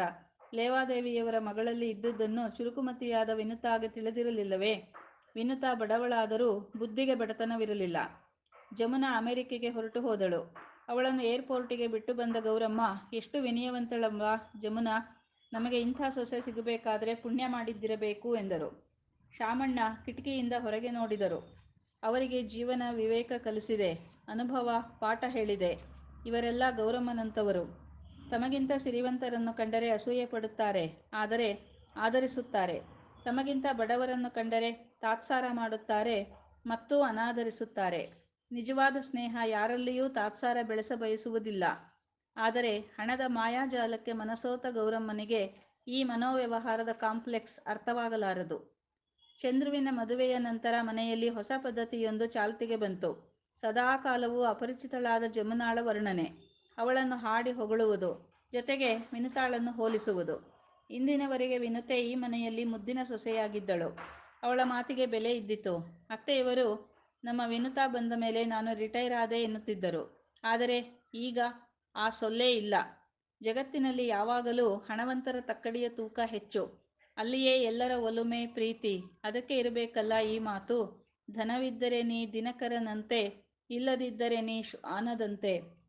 ಲೇವಾದೇವಿಯವರ ಮಗಳಲ್ಲಿ ಇದ್ದುದನ್ನು ಚುರುಕುಮತಿಯಾದ ವಿನುತಾಗೆ ತಿಳಿದಿರಲಿಲ್ಲವೇ? ವಿನುತಾ ಬಡವಳಾದರೂ ಬುದ್ಧಿಗೆ ಬಡತನವಿರಲಿಲ್ಲ. ಜಮುನಾ ಅಮೆರಿಕೆಗೆ ಹೊರಟು ಹೋದಳು. ಅವಳನ್ನು ಏರ್ಪೋರ್ಟಿಗೆ ಬಿಟ್ಟು ಬಂದ ಗೌರಮ್ಮ, ಎಷ್ಟು ವಿನಯವಂತಳಮ್ಮ ಜಮುನಾ, ನಮಗೆ ಇಂಥ ಸೊಸೆ ಸಿಗಬೇಕಾದ್ರೆ ಪುಣ್ಯ ಮಾಡಿದ್ದಿರಬೇಕು ಎಂದರು. ಶಾಮಣ್ಣ ಕಿಟಕಿಯಿಂದ ಹೊರಗೆ ನೋಡಿದರು. ಅವರಿಗೆ ಜೀವನ ವಿವೇಕ ಕಲಿಸಿದೆ, ಅನುಭವ, ಪಾಠ ಹೇಳಿದೆ. ಇವರೆಲ್ಲ ಗೌರಮ್ಮನಂತವರು. ತಮಗಿಂತ ಸಿರಿವಂತರನ್ನು ಕಂಡರೆ ಅಸೂಯೆ ಪಡುತ್ತಾರೆ, ಆದರೆ ಆದರಿಸುತ್ತಾರೆ ತಮಗಿಂತ ಬಡವರನ್ನು ಕಂಡರೆ ತಾತ್ಸಾರ ಮಾಡುತ್ತಾರೆ ಮತ್ತು ಅನಾದರಿಸುತ್ತಾರೆ ನಿಜವಾದ ಸ್ನೇಹ ಯಾರಲ್ಲಿಯೂ ತಾತ್ಸಾರ ಬೆಳೆಸ ಬಯಸುವುದಿಲ್ಲ. ಆದರೆ ಹಣದ ಮಾಯಾಜಾಲಕ್ಕೆ ಮನಸೋತ ಗೌರಮ್ಮನಿಗೆ ಈ ಮನೋವ್ಯವಹಾರದ ಕಾಂಪ್ಲೆಕ್ಸ್ ಅರ್ಥವಾಗಲಾರದು. ಚಂದ್ರುವಿನ ಮದುವೆಯ ನಂತರ ಮನೆಯಲ್ಲಿ ಹೊಸ ಪದ್ಧತಿಯೊಂದು ಚಾಲ್ತಿಗೆ ಬಂತು. ಸದಾಕಾಲವೂ ಅಪರಿಚಿತಳಾದ ಜಮುನಾಳ ವರ್ಣನೆ. ಅವಳನ್ನು ಹಾಡಿ ಹೊಗಳುವುದು, ಜೊತೆಗೆ ವಿನುತಾಳನ್ನು ಹೋಲಿಸುವುದು. ಇಂದಿನವರೆಗೆ ವಿನುತೆ ಈ ಮನೆಯಲ್ಲಿ ಮುದ್ದಿನ ಸೊಸೆಯಾಗಿದ್ದಳು. ಅವಳ ಮಾತಿಗೆ ಬೆಲೆ ಇದ್ದಿತು. ಅತ್ತೆಯವರು, ನಮ್ಮ ವಿನುತಾ ಬಂದ ಮೇಲೆ ನಾನು ರಿಟೈರ್ ಆದೆ ಎನ್ನುತ್ತಿದ್ದರು. ಆದರೆ ಈಗ ಆ ಸೊಲ್ಲೇ ಇಲ್ಲ. ಜಗತ್ತಿನಲ್ಲಿ ಯಾವಾಗಲೂ ಹಣವಂತರ ತಕ್ಕಡಿಯ ತೂಕ ಹೆಚ್ಚು. ಅಲ್ಲಿಯೇ ಎಲ್ಲರ ಒಲುಮೆ, ಪ್ರೀತಿ. ಅದಕ್ಕೆ ಇರಬೇಕಲ್ಲ ಈ ಮಾತು? ಧನವಿದ್ದರೆ ನೀ ದಿನಕರನಂತೆ, ಇಲ್ಲದಿದ್ದರೆ ನೀ ಶ್ವಾನದಂತೆ.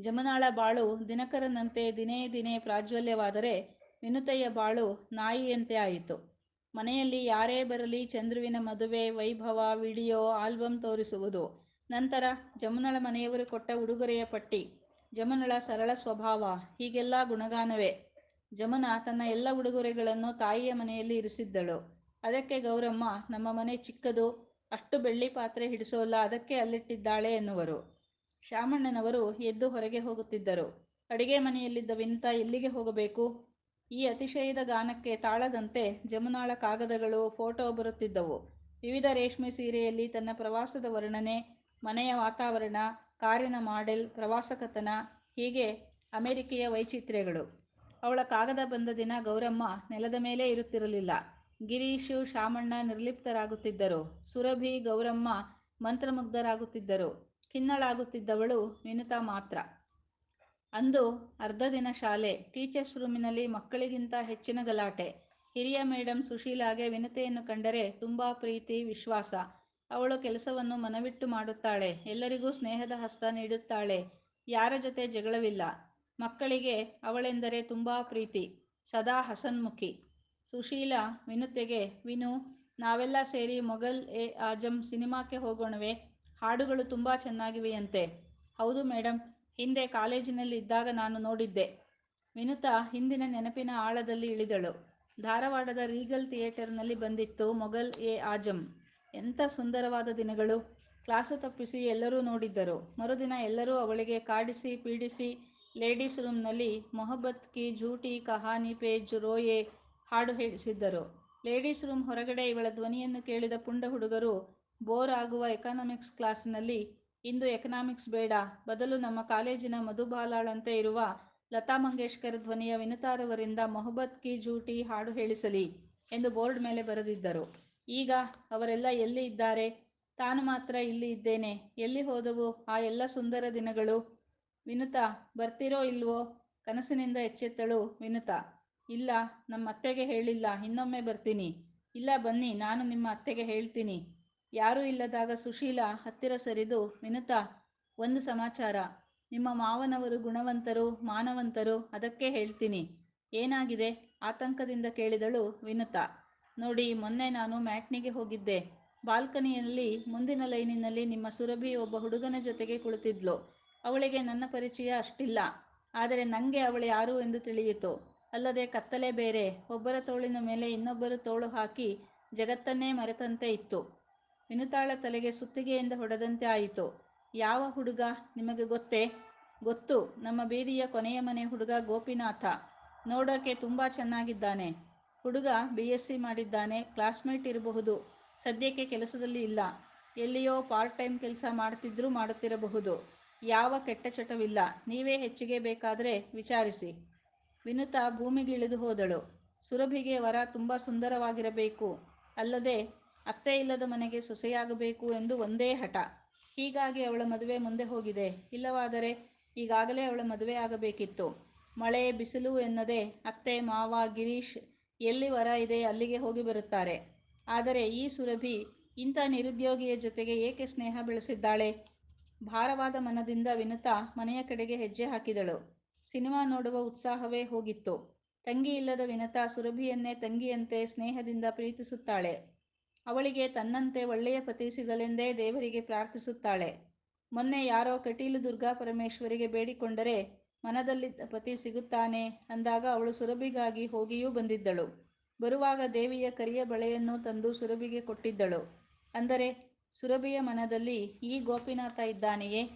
ಜಮನಾಳ ಬಾಳು, ದಿನಕರನಂತೆ, ದಿನೇ ದಿನೇ ಪ್ರಾಜ್ವಲ್ಯವಾದರೆ ವಿನುತಯ್ಯ ಬಾಳು ನಾಯಿಯಂತೆ ಆಯಿತು. ಮನೆಯಲ್ಲಿ ಯಾರೇ ಬರಲಿ ಚಂದ್ರುವಿನ ಮದುವೆ, ವೈಭವ, ವಿಡಿಯೋ ಆಲ್ಬಮ್ ತೋರಿಸುವುದು. ನಂತರ ಜಮುನಳ ಮನೆಯವರು ಕೊಟ್ಟ ಉಡುಗೊರೆಯ ಪಟ್ಟಿ. ಜಮುನಳ ಸರಳ ಸ್ವಭಾವ, ಹೀಗೆಲ್ಲ ಗುಣಗಾನವೇ. ಜಮುನಾ ತನ್ನ ಎಲ್ಲ ಉಡುಗೊರೆಗಳನ್ನು ತಾಯಿಯ ಮನೆಯಲ್ಲಿ ಇರಿಸಿದ್ದಳು. ಅದಕ್ಕೆ ಗೌರಮ್ಮ, ನಮ್ಮ ಮನೆ ಚಿಕ್ಕದು, ಅಷ್ಟು ಬೆಳ್ಳಿ ಪಾತ್ರೆ ಹಿಡಿಸೋಲ್ಲ, ಅದಕ್ಕೆ ಅಲ್ಲಿಟ್ಟಿದ್ದಾಳೆ ಎನ್ನುವರು. ಶಾಮಣ್ಣನವರು ಎದ್ದು ಹೊರಗೆ ಹೋಗುತ್ತಿದ್ದರು. ಅಡಿಗೆ ಮನೆಯಲ್ಲಿದ್ದ ವಿಂತ ಎಲ್ಲಿಗೆ ಹೋಗಬೇಕು? ಈ ಅತಿಶಯದ ಗಾನಕ್ಕೆ ತಾಳದಂತೆ ಜಮುನಾಳ ಕಾಗದಗಳು, ಫೋಟೋ ಬರುತ್ತಿದ್ದವು. ವಿವಿಧ ರೇಷ್ಮೆ ಸೀರೆಯಲ್ಲಿ ತನ್ನ ಪ್ರವಾಸದ ವರ್ಣನೆ, ಮನೆಯ ವಾತಾವರಣ, ಕಾರಿನ ಮಾಡೆಲ್ ಪ್ರವಾಸ ಕಥನ ಹೀಗೆ ಅಮೆರಿಕೆಯ ವೈಚಿತ್ರ್ಯಗಳು. ಅವಳ ಕಾಗದ ಬಂದ ದಿನ ಗೌರಮ್ಮ ನೆಲದ ಮೇಲೆ ಇರುತ್ತಿರಲಿಲ್ಲ ಗಿರೀಶು ಶಾಮಣ್ಣ ನಿರ್ಲಿಪ್ತರಾಗುತ್ತಿದ್ದರು ಸುರಭಿ ಗೌರಮ್ಮ ಮಂತ್ರಮುಗ್ಧರಾಗುತ್ತಿದ್ದರು ಖಿನ್ನಳಾಗುತ್ತಿದ್ದವಳು ವಿನುತಾ ಮಾತ್ರ ಅಂದು ಅರ್ಧ ದಿನ ಶಾಲೆ. ಟೀಚರ್ಸ್ ರೂಮಿನಲ್ಲಿ ಮಕ್ಕಳಿಗಿಂತ ಹೆಚ್ಚಿನ ಗಲಾಟೆ. ಹಿರಿಯ ಮೇಡಮ್ ಸುಶೀಲಾಗೆ ವಿನತೆಯನ್ನು ಕಂಡರೆ ತುಂಬ ಪ್ರೀತಿ, ವಿಶ್ವಾಸ. ಅವಳು ಕೆಲಸವನ್ನು ಮನವಿಟ್ಟು ಮಾಡುತ್ತಾಳೆ. ಎಲ್ಲರಿಗೂ ಸ್ನೇಹದ ಹಸ್ತ ನೀಡುತ್ತಾಳೆ. ಯಾರ ಜೊತೆ ಜಗಳವಿಲ್ಲ. ಮಕ್ಕಳಿಗೆ ಅವಳೆಂದರೆ ತುಂಬ ಪ್ರೀತಿ. ಸದಾ ಹಸನ್ಮುಖಿ. ಸುಶೀಲಾ ವಿನುತೆಗೆ ವಿನು ನಾವೆಲ್ಲ ಸೇರಿ ಮೊಘಲ್-ಎ-ಆಜಮ್ ಸಿನಿಮಾಕ್ಕೆ ಹೋಗೋಣವೇ? ಹಾಡುಗಳು ತುಂಬ ಚೆನ್ನಾಗಿವೆಯಂತೆ. ಹೌದು ಮೇಡಮ್, ಹಿಂದೆ ಕಾಲೇಜಿನಲ್ಲಿ ಇದ್ದಾಗ ನಾನು ನೋಡಿದ್ದೆ. ವಿನುತಾ ಹಿಂದಿನ ನೆನಪಿನ ಆಳದಲ್ಲಿ ಇಳಿದಳು. ಧಾರವಾಡದ ರೀಗಲ್ ಥಿಯೇಟರ್ನಲ್ಲಿ ಬಂದಿತ್ತು ಮೊಘಲ್-ಎ-ಆಜಮ್. ಎಂಥ ಸುಂದರವಾದ ದಿನಗಳು. ಕ್ಲಾಸು ತಪ್ಪಿಸಿ ಎಲ್ಲರೂ ನೋಡಿದ್ದರು. ಮರುದಿನ ಎಲ್ಲರೂ ಅವಳಿಗೆ ಕಾಡಿಸಿ ಪೀಡಿಸಿ ಲೇಡೀಸ್ ರೂಮ್ನಲ್ಲಿ ಮೊಹಬ್ಬತ್ ಕಿ ಝೂಟಿ ಕಹಾನಿ ಪೇ ಜುರೋಯೆ ಹಾಡು ಹೇಳಿಸಿದ್ದರು. ಲೇಡೀಸ್ ರೂಮ್ ಹೊರಗಡೆ ಇವಳ ಧ್ವನಿಯನ್ನು ಕೇಳಿದ ಪುಂಡ ಹುಡುಗರು ಬೋರ್ ಆಗುವ ಎಕನಾಮಿಕ್ಸ್ ಕ್ಲಾಸ್ನಲ್ಲಿ ಇಂದು ಎಕನಾಮಿಕ್ಸ್ ಬೇಡ, ಬದಲು ನಮ್ಮ ಕಾಲೇಜಿನ ಮಧುಬಾಲಾಳಂತೆ ಇರುವ ಲತಾ ಮಂಗೇಶ್ಕರ್ ಧ್ವನಿಯ ವಿನುತಾರವರಿಂದ ಮೊಹಬ್ಬತ್ ಕಿ ಝೂಠಿ ಹಾಡು ಹೇಳಿಸಲಿ ಎಂದು ಬೋರ್ಡ್ ಮೇಲೆ ಬರೆದಿದ್ದರು. ಈಗ ಅವರೆಲ್ಲ ಎಲ್ಲಿ ಇದ್ದಾರೆ? ತಾನು ಮಾತ್ರ ಇಲ್ಲಿ ಇದ್ದೇನೆ. ಎಲ್ಲಿ ಹೋದವು ಆ ಎಲ್ಲ ಸುಂದರ ದಿನಗಳು? ವಿನುತಾ ಬರ್ತೀರೋ ಇಲ್ವೋ? ಕನಸಿನಿಂದ ಎಚ್ಚೆತ್ತಳು ವಿನುತಾ. ಇಲ್ಲ, ನಮ್ಮ ಅತ್ತೆಗೆ ಹೇಳಿಲ್ಲ ಇನ್ನೊಮ್ಮೆ ಬರ್ತೀನಿ. ಇಲ್ಲ ಬನ್ನಿ ನಾನು ನಿಮ್ಮ ಅತ್ತೆಗೆ ಹೇಳ್ತೀನಿ. ಯಾರೂ ಇಲ್ಲದಾಗ ಸುಶೀಲಾ ಹತ್ತಿರ ಸರಿದು ವಿನುತಾ, ಒಂದು ಸಮಾಚಾರ. ನಿಮ್ಮ ಮಾವನವರು ಗುಣವಂತರು, ಮಾನವಂತರು, ಅದಕ್ಕೆ ಹೇಳ್ತೀನಿ. ಏನಾಗಿದೆ? ಆತಂಕದಿಂದ ಕೇಳಿದಳು ವಿನುತಾ. ನೋಡಿ ಮೊನ್ನೆ ನಾನು ಮ್ಯಾಟ್ನಿಗೆ ಹೋಗಿದ್ದೆ. ಬಾಲ್ಕನಿಯಲ್ಲಿ ಮುಂದಿನ ಲೈನಿನಲ್ಲಿ ನಿಮ್ಮ ಸುರಭಿ ಒಬ್ಬ ಹುಡುಗನ ಜೊತೆಗೆ ಕುಳಿತಿದ್ಲು. ಅವಳಿಗೆ ನನ್ನ ಪರಿಚಯ ಅಷ್ಟಿಲ್ಲ. ಆದರೆ ನನಗೆ ಅವಳು ಯಾರು ಎಂದು ತಿಳಿಯಿತು. ಅಲ್ಲದೆ ಕತ್ತಲೆ ಬೇರೆ. ಒಬ್ಬರ ತೋಳಿನ ಮೇಲೆ ಇನ್ನೊಬ್ಬರು ತೋಳು ಹಾಕಿ ಜಗತ್ತನ್ನೇ ಮರೆತಂತೆ ಇತ್ತು. ವಿನುತಾಳ ತಲೆಗೆ ಸುತ್ತಿಗೆಯಿಂದ ಹೊಡೆದಂತೆ ಆಯಿತು. ಯಾವ ಹುಡುಗ? ನಿಮಗೆ ಗೊತ್ತೇ? ಗೊತ್ತು, ನಮ್ಮ ಬೀದಿಯ ಕೊನೆಯ ಮನೆ ಹುಡುಗ ಗೋಪಿನಾಥ. ನೋಡೋಕೆ ತುಂಬ ಚೆನ್ನಾಗಿದ್ದಾನೆ. ಹುಡುಗ ಬಿ. ಎಸ್ ಸಿ ಮಾಡಿದ್ದಾನೆ. ಕ್ಲಾಸ್ಮೇಟ್ ಇರಬಹುದು. ಸದ್ಯಕ್ಕೆ ಕೆಲಸದಲ್ಲಿ ಇಲ್ಲ. ಎಲ್ಲಿಯೋ ಪಾರ್ಟ್ ಟೈಮ್ ಕೆಲಸ ಮಾಡ್ತಿದ್ರೂ ಮಾಡುತ್ತಿರಬಹುದು. ಯಾವ ಕೆಟ್ಟ ಚಟವಿಲ್ಲ. ನೀವೇ ಹೆಚ್ಚಿಗೆ ಬೇಕಾದರೆ ವಿಚಾರಿಸಿ. ವಿನುತಾ ಭೂಮಿಗಿಳಿದು ಹೋದಳು. ಸುರಭಿಗೆ ವರ ತುಂಬ ಸುಂದರವಾಗಿರಬೇಕು. ಅಲ್ಲದೆ ಅತ್ತೆ ಇಲ್ಲದ ಮನೆಗೆ ಸೊಸೆಯಾಗಬೇಕು ಎಂದು ಒಂದೇ ಹಠ. ಹೀಗಾಗಿ ಅವಳ ಮದುವೆ ಮುಂದೆ ಹೋಗಿದೆ. ಇಲ್ಲವಾದರೆ ಈಗಾಗಲೇ ಅವಳ ಮದುವೆ ಆಗಬೇಕಿತ್ತು. ಮಳೆ, ಬಿಸಿಲು ಎನ್ನದೆ ಅತ್ತೆ, ಮಾವ, ಗಿರೀಶ್ ಎಲ್ಲಿ ವರ ಇದೆ ಅಲ್ಲಿಗೆ ಹೋಗಿ ಬರುತ್ತಾರೆ. ಆದರೆ ಈ ಸುರಭಿ ಇಂಥ ನಿರುದ್ಯೋಗಿಯ ಜೊತೆಗೆ ಏಕೆ ಸ್ನೇಹ ಬೆಳೆಸಿದ್ದಾಳೆ? ಭಾರವಾದ ಮನದಿಂದ ವಿನುತಾ ಮನೆಯ ಕಡೆಗೆ ಹೆಜ್ಜೆ ಹಾಕಿದಳು. ಸಿನಿಮಾ ನೋಡುವ ಉತ್ಸಾಹವೇ ಹೋಗಿತ್ತು. ತಂಗಿ ಇಲ್ಲದ ವಿನತಾ ಸುರಭಿಯನ್ನೇ ತಂಗಿಯಂತೆ ಸ್ನೇಹದಿಂದ ಪ್ರೀತಿಸುತ್ತಾಳೆ. ಅವಳಿಗೆ ತನ್ನಂತೆ ಒಳ್ಳೆಯ ಪತಿ ಸಿಗಲೆಂದೇ ದೇವರಿಗೆ ಪ್ರಾರ್ಥಿಸುತ್ತಾಳೆ. ಮೊನ್ನೆ ಯಾರೋ ಕಟೀಲು ದುರ್ಗಾ ಪರಮೇಶ್ವರಿಗೆ ಬೇಡಿಕೊಂಡರೆ ಮನದಲ್ಲಿದ್ದ ಪತಿ ಸಿಗುತ್ತಾನೆ ಅಂದಾಗ ಅವಳು ಸುರಭಿಗಾಗಿ ಹೋಗಿಯೂ ಬಂದಿದ್ದಳು. ಬರುವಾಗ ದೇವಿಯ ಕರಿಯ ಬಳೆಯನ್ನು ತಂದು ಸುರಭಿಗೆ ಕೊಟ್ಟಿದ್ದಳು. ಅಂದರೆ ಸುರಭಿಯ ಮನದಲ್ಲಿ ಈ ಗೋಪಿನಾಥ ಇದ್ದಾನೆಯೇ?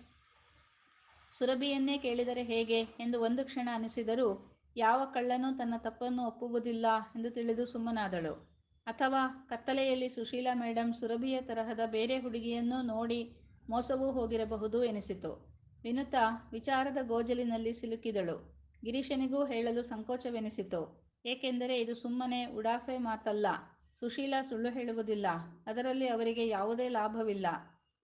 ಸುರಭಿಯನ್ನೇ ಕೇಳಿದರೆ ಹೇಗೆ ಎಂದು ಒಂದು ಕ್ಷಣ ಅನಿಸಿದರೂ, ಯಾವ ಕಳ್ಳನೂ ತನ್ನ ತಪ್ಪನ್ನು ಒಪ್ಪುವುದಿಲ್ಲ ಎಂದು ತಿಳಿದು ಸುಮ್ಮನಾದಳು. ಅಥವಾ ಕತ್ತಲೆಯಲ್ಲಿ ಸುಶೀಲಾ ಮೇಡಮ್ ಸುರಭಿಯ ತರಹದ ಬೇರೆ ಹುಡುಗಿಯನ್ನು ನೋಡಿ ಮೋಸವೂ ಹೋಗಿರಬಹುದು ಎನಿಸಿತು. ವಿನುತಾ ವಿಚಾರದ ಗೋಜಲಿನಲ್ಲಿ ಸಿಲುಕಿದಳು. ಗಿರೀಶನಿಗೂ ಹೇಳಲು ಸಂಕೋಚವೆನಿಸಿತು. ಏಕೆಂದರೆ ಇದು ಸುಮ್ಮನೆ ಉಡಾಫೆ ಮಾತಲ್ಲ. ಸುಶೀಲಾ ಸುಳ್ಳು ಹೇಳುವುದಿಲ್ಲ. ಅದರಲ್ಲಿ ಅವರಿಗೆ ಯಾವುದೇ ಲಾಭವಿಲ್ಲ.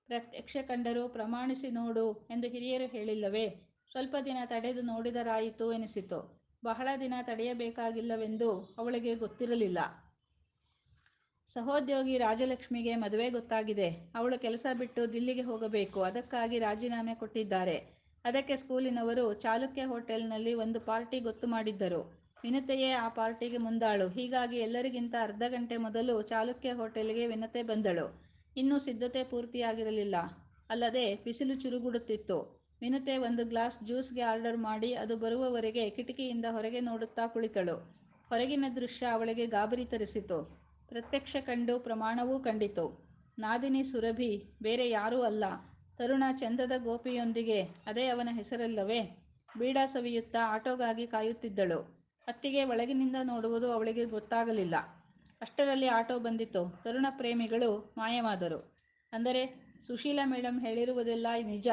ಪ್ರತ್ಯಕ್ಷ ಕಂಡರೂ ಪ್ರಮಾಣಿಸಿ ನೋಡು ಎಂದು ಹಿರಿಯರು ಹೇಳಿಲ್ಲವೇ? ಸ್ವಲ್ಪ ದಿನ ತಡೆದು ನೋಡಿದರಾಯಿತು ಎನಿಸಿತು. ಬಹಳ ದಿನ ತಡೆಯಬೇಕಾಗಿಲ್ಲವೆಂದು ಅವಳಿಗೆ ಗೊತ್ತಿರಲಿಲ್ಲ. ಸಹೋದ್ಯೋಗಿ ರಾಜಲಕ್ಷ್ಮಿಗೆ ಮದುವೆ ಗೊತ್ತಾಗಿದೆ. ಅವಳು ಕೆಲಸ ಬಿಟ್ಟು ದಿಲ್ಲಿಗೆ ಹೋಗಬೇಕು. ಅದಕ್ಕಾಗಿ ರಾಜೀನಾಮೆ ಕೊಟ್ಟಿದ್ದಾರೆ. ಅದಕ್ಕೆ ಸ್ಕೂಲಿನವರು ಚಾಲುಕ್ಯ ಹೋಟೆಲ್ನಲ್ಲಿ ಒಂದು ಪಾರ್ಟಿ ಗೊತ್ತು ಮಾಡಿದ್ದರು. ವಿನುತೆಯೇ ಆ ಪಾರ್ಟಿಗೆ ಮುಂದಾಳು. ಹೀಗಾಗಿ ಎಲ್ಲರಿಗಿಂತ ಅರ್ಧ ಗಂಟೆ ಮೊದಲು ಚಾಲುಕ್ಯ ಹೋಟೆಲ್ಗೆ ವಿನತೆ ಬಂದಳು. ಇನ್ನೂ ಸಿದ್ಧತೆ ಪೂರ್ತಿಯಾಗಿರಲಿಲ್ಲ. ಅಲ್ಲದೆ ಬಿಸಿಲು ಚುರುಗುಡುತ್ತಿತ್ತು. ವಿನತೆ ಒಂದು ಗ್ಲಾಸ್ ಜ್ಯೂಸ್ಗೆ ಆರ್ಡರ್ ಮಾಡಿ ಅದು ಬರುವವರೆಗೆ ಕಿಟಕಿಯಿಂದ ಹೊರಗೆ ನೋಡುತ್ತಾ ಕುಳಿತಳು. ಹೊರಗಿನ ದೃಶ್ಯ ಅವಳಿಗೆ ಗಾಬರಿ ತರಿಸಿತು. ಪ್ರತ್ಯಕ್ಷ ಕಂಡು ಪ್ರಮಾಣವೂ ಕಂಡಿತು. ನಾದಿನಿ ಸುರಭಿ ಬೇರೆ ಯಾರೂ ಅಲ್ಲ, ತರುಣ ಚಂದದ ಗೋಪಿಯೊಂದಿಗೆ ಅದೇ ಅವನ ಹೆಸರಲ್ಲವೇ? ಬೀಡಾ ಸವಿಯುತ್ತಾ ಆಟೋಗಾಗಿ ಕಾಯುತ್ತಿದ್ದಳು. ಹೊತ್ತಿಗೆ ಒಳಗಿನಿಂದ ನೋಡುವುದು ಅವಳಿಗೆ ಗೊತ್ತಾಗಲಿಲ್ಲ. ಅಷ್ಟರಲ್ಲಿ ಆಟೋ ಬಂದಿತ್ತು ತರುಣ ಪ್ರೇಮಿಗಳು ಮಾಯವಾದರು. ಅಂದರೆ, ಸುಶೀಲಾ ಮೇಡಮ್ ಹೇಳಿರುವುದೆಲ್ಲ ನಿಜ.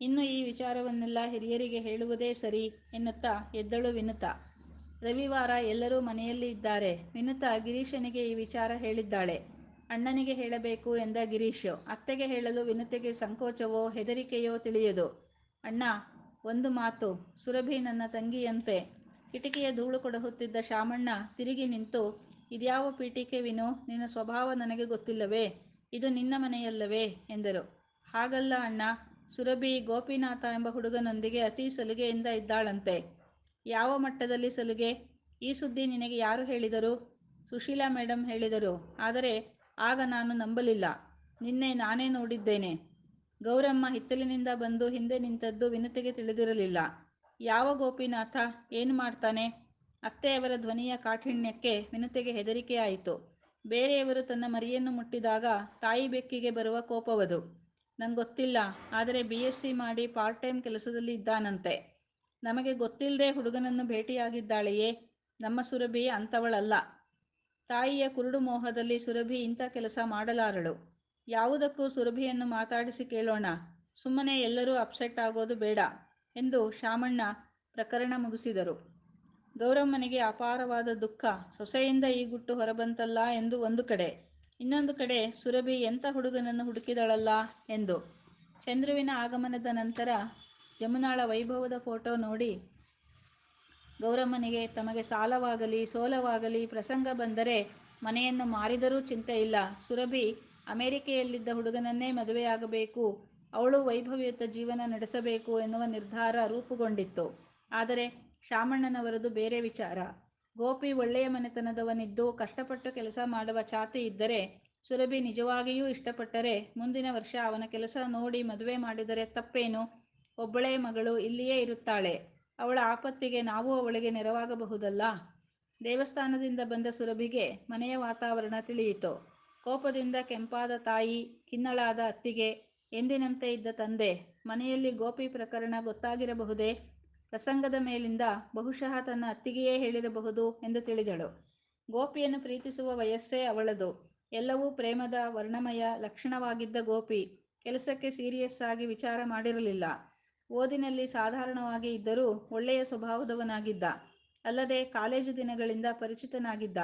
ಇನ್ನು ಈ ವಿಚಾರವನ್ನೆಲ್ಲ ಹಿರಿಯರಿಗೆ ಹೇಳುವುದೇ ಸರಿ ಎನ್ನುತ್ತಾ ಎದ್ದಳು ವಿನುತಾ. ರವಿವಾರ ಎಲ್ಲರೂ ಮನೆಯಲ್ಲಿ ಇದ್ದಾರೆ. ವಿನುತಾ ಗಿರೀಶನಿಗೆ ಈ ವಿಚಾರ ಹೇಳಿದ್ದಾಳೆ. ಅಣ್ಣನಿಗೆ ಹೇಳಬೇಕು ಎಂದ ಗಿರೀಶ್. ಅತ್ತೆಗೆ ಹೇಳಲು ವಿನುತೆಗೆ ಸಂಕೋಚವೋ, ಹೆದರಿಕೆಯೋ ತಿಳಿಯದು. ಅಣ್ಣ, ಒಂದು ಮಾತು ಸುರಭಿ ನನ್ನ ತಂಗಿಯಂತೆ ಕಿಟಕಿಯ ಧೂಳು ಕೊಡಹುತ್ತಿದ್ದ ಶಾಮಣ್ಣ ತಿರುಗಿ ನಿಂತು, ಇದ್ಯಾವ ಪೀಠಿಕೆ ವಿನು, ನಿನ್ನ ಸ್ವಭಾವ ನನಗೆ ಗೊತ್ತಿಲ್ಲವೇ, ಇದು ನಿನ್ನ ಮನೆಯಲ್ಲವೇ, ಎಂದರು. ಹಾಗಲ್ಲ ಅಣ್ಣ, ಸುರಭಿ ಗೋಪಿನಾಥ ಎಂಬ ಹುಡುಗನೊಂದಿಗೆ ಅತಿ ಸಲುಗೆಯಿಂದ ಇದ್ದಾಳಂತೆ. ಯಾವ ಮಟ್ಟದಲ್ಲಿ ಸಲುಗೆ? ಈ ಸುದ್ದಿ ನಿನಗೆ ಯಾರು ಹೇಳಿದರು? ಸುಶೀಲಾ ಮೇಡಮ್ ಹೇಳಿದರು, ಆದರೆ ಆಗ ನಾನು ನಂಬಲಿಲ್ಲ. ನಿನ್ನೆ ನಾನೇ ನೋಡಿದ್ದೇನೆ. ಗೌರಮ್ಮ ಹಿತ್ತಲಿನಿಂದ ಬಂದು ಹಿಂದೆ ನಿಂತದ್ದು ವಿನುತಿಗೆ ತಿಳಿದಿರಲಿಲ್ಲ. ಯಾವ ಗೋಪಿನಾಥ ಏನು ಮಾಡ್ತಾನೆ? ಅತ್ತೆಯವರ ಧ್ವನಿಯ ಕಾಠಿಣ್ಯಕ್ಕೆ ಮಿನುತೆಗೆ ಹೆದರಿಕೆಯಾಯಿತು. ಬೇರೆಯವರು ತನ್ನ ಮರಿಯನ್ನು ಮುಟ್ಟಿದಾಗ ತಾಯಿ ಬೆಕ್ಕಿಗೆ ಬರುವ ಕೋಪವದು. ನಂಗೊತ್ತಿಲ್ಲ, ಆದರೆ ಬಿ. ಎಸ್. ಸಿ. ಮಾಡಿ ಪಾರ್ಟ್ ಟೈಮ್ ಕೆಲಸದಲ್ಲಿ ಇದ್ದಾನಂತೆ. ನಮಗೆ ಗೊತ್ತಿಲ್ಲದೆ ಹುಡುಗನನ್ನು ಭೇಟಿಯಾಗಿದ್ದಾಳೆಯೇ? ನಮ್ಮ ಸುರಭಿ ಅಂಥವಳಲ್ಲ ತಾಯಿಯ ಕುರುಡು ಮೋಹದಲ್ಲಿ ಸುರಭಿ ಇಂಥ ಕೆಲಸ ಮಾಡಲಾರಳು. ಯಾವುದಕ್ಕೂ ಸುರಭಿಯನ್ನು ಮಾತಾಡಿಸಿ ಕೇಳೋಣ. ಸುಮ್ಮನೆ ಎಲ್ಲರೂ ಅಪ್ಸೆಟ್ ಆಗೋದು ಬೇಡ. ಎಂದು ಶಾಮಣ್ಣ ಪ್ರಕರಣ ಮುಗಿಸಿದರು. ಗೌರಮ್ಮನಿಗೆ ಅಪಾರವಾದ ದುಃಖ. ಸೊಸೆಯಿಂದ ಈ ಗುಟ್ಟು ಹೊರಬಂತಲ್ಲ ಎಂದು ಒಂದು ಕಡೆ. ಇನ್ನೊಂದು ಕಡೆ, ಸುರಭಿ ಎಂಥ ಹುಡುಗನನ್ನು ಹುಡುಕಿದಳಲ್ಲ ಎಂದು. ಚಂದ್ರುವಿನ ಆಗಮನದ ನಂತರ ಜಮುನಾಳ ವೈಭವದ ಫೋಟೋ ನೋಡಿ ಗೌರಮ್ಮನಿಗೆ ತಮಗೆ ಸಾಲವಾಗಲಿ, ಸೋಲವಾಗಲಿ ಪ್ರಸಂಗ ಬಂದರೆ ಮನೆಯನ್ನು ಮಾರಿದರೂ ಚಿಂತೆ ಇಲ್ಲ. ಸುರಭಿ ಅಮೆರಿಕೆಯಲ್ಲಿದ್ದ ಹುಡುಗನನ್ನೇ ಮದುವೆಯಾಗಬೇಕು ಅವಳು ವೈಭವಯುತ ಜೀವನ ನಡೆಸಬೇಕು ಎನ್ನುವ ನಿರ್ಧಾರ ರೂಪುಗೊಂಡಿತ್ತು. ಆದರೆ ಶಾಮಣ್ಣನವರದು ಬೇರೆ ವಿಚಾರ. ಗೋಪಿ ಒಳ್ಳೆಯ ಮನೆತನದವನಿದ್ದು ಕಷ್ಟಪಟ್ಟು ಕೆಲಸ ಮಾಡುವ ಛಾತಿ ಇದ್ದರೆ ಸುರಭಿ ನಿಜವಾಗಿಯೂ ಇಷ್ಟಪಟ್ಟರೆ ಮುಂದಿನ ವರ್ಷ ಅವನ ಕೆಲಸ ನೋಡಿ ಮದುವೆ ಮಾಡಿದರೆ ತಪ್ಪೇನು? ಒಬ್ಬಳೇ ಮಗಳು ಇಲ್ಲಿಯೇ ಇರುತ್ತಾಳೆ. ಅವಳ ಆಪತ್ತಿಗೆ ನಾವು ಅವಳಿಗೆ ನೆರವಾಗಬಹುದಲ್ಲ? ದೇವಸ್ಥಾನದಿಂದ ಬಂದ ಸುರಭಿಗೆ ಮನೆಯ ವಾತಾವರಣ ತಿಳಿಯಿತು. ಕೋಪದಿಂದ ಕೆಂಪಾದ ತಾಯಿ, ಕಿನ್ನಳಾದ ಅತ್ತಿಗೆ ಎಂದಿನಂತೆ ಇದ್ದ ತಂದೆ, ಮನೆಯಲ್ಲಿ ಗೋಪಿ ಪ್ರಕರಣ ಗೊತ್ತಾಗಿರಬಹುದೇ? ಪ್ರಸಂಗದ ಮೇಲಿಂದ ಬಹುಶಃ ತನ್ನ ಅತ್ತಿಗೆಯೇ ಹೇಳಿರಬಹುದು ಎಂದು ತಿಳಿದಳು. ಗೋಪಿಯನ್ನು ಪ್ರೀತಿಸುವ ವಯಸ್ಸೇ ಅವಳದು. ಎಲ್ಲವೂ ಪ್ರೇಮದ ವರ್ಣಮಯ ಲಕ್ಷಣವಾಗಿದ್ದ ಗೋಪಿ ಕೆಲಸಕ್ಕೆ ಸೀರಿಯಸ್ ಆಗಿ ವಿಚಾರ ಮಾಡಿರಲಿಲ್ಲ. ಓದಿನಲ್ಲಿ ಸಾಧಾರಣವಾಗಿ ಇದ್ದರೂ ಒಳ್ಳೆಯ ಸ್ವಭಾವದವನಾಗಿದ್ದ. ಅಲ್ಲದೆ ಕಾಲೇಜು ದಿನಗಳಿಂದ ಪರಿಚಿತನಾಗಿದ್ದ.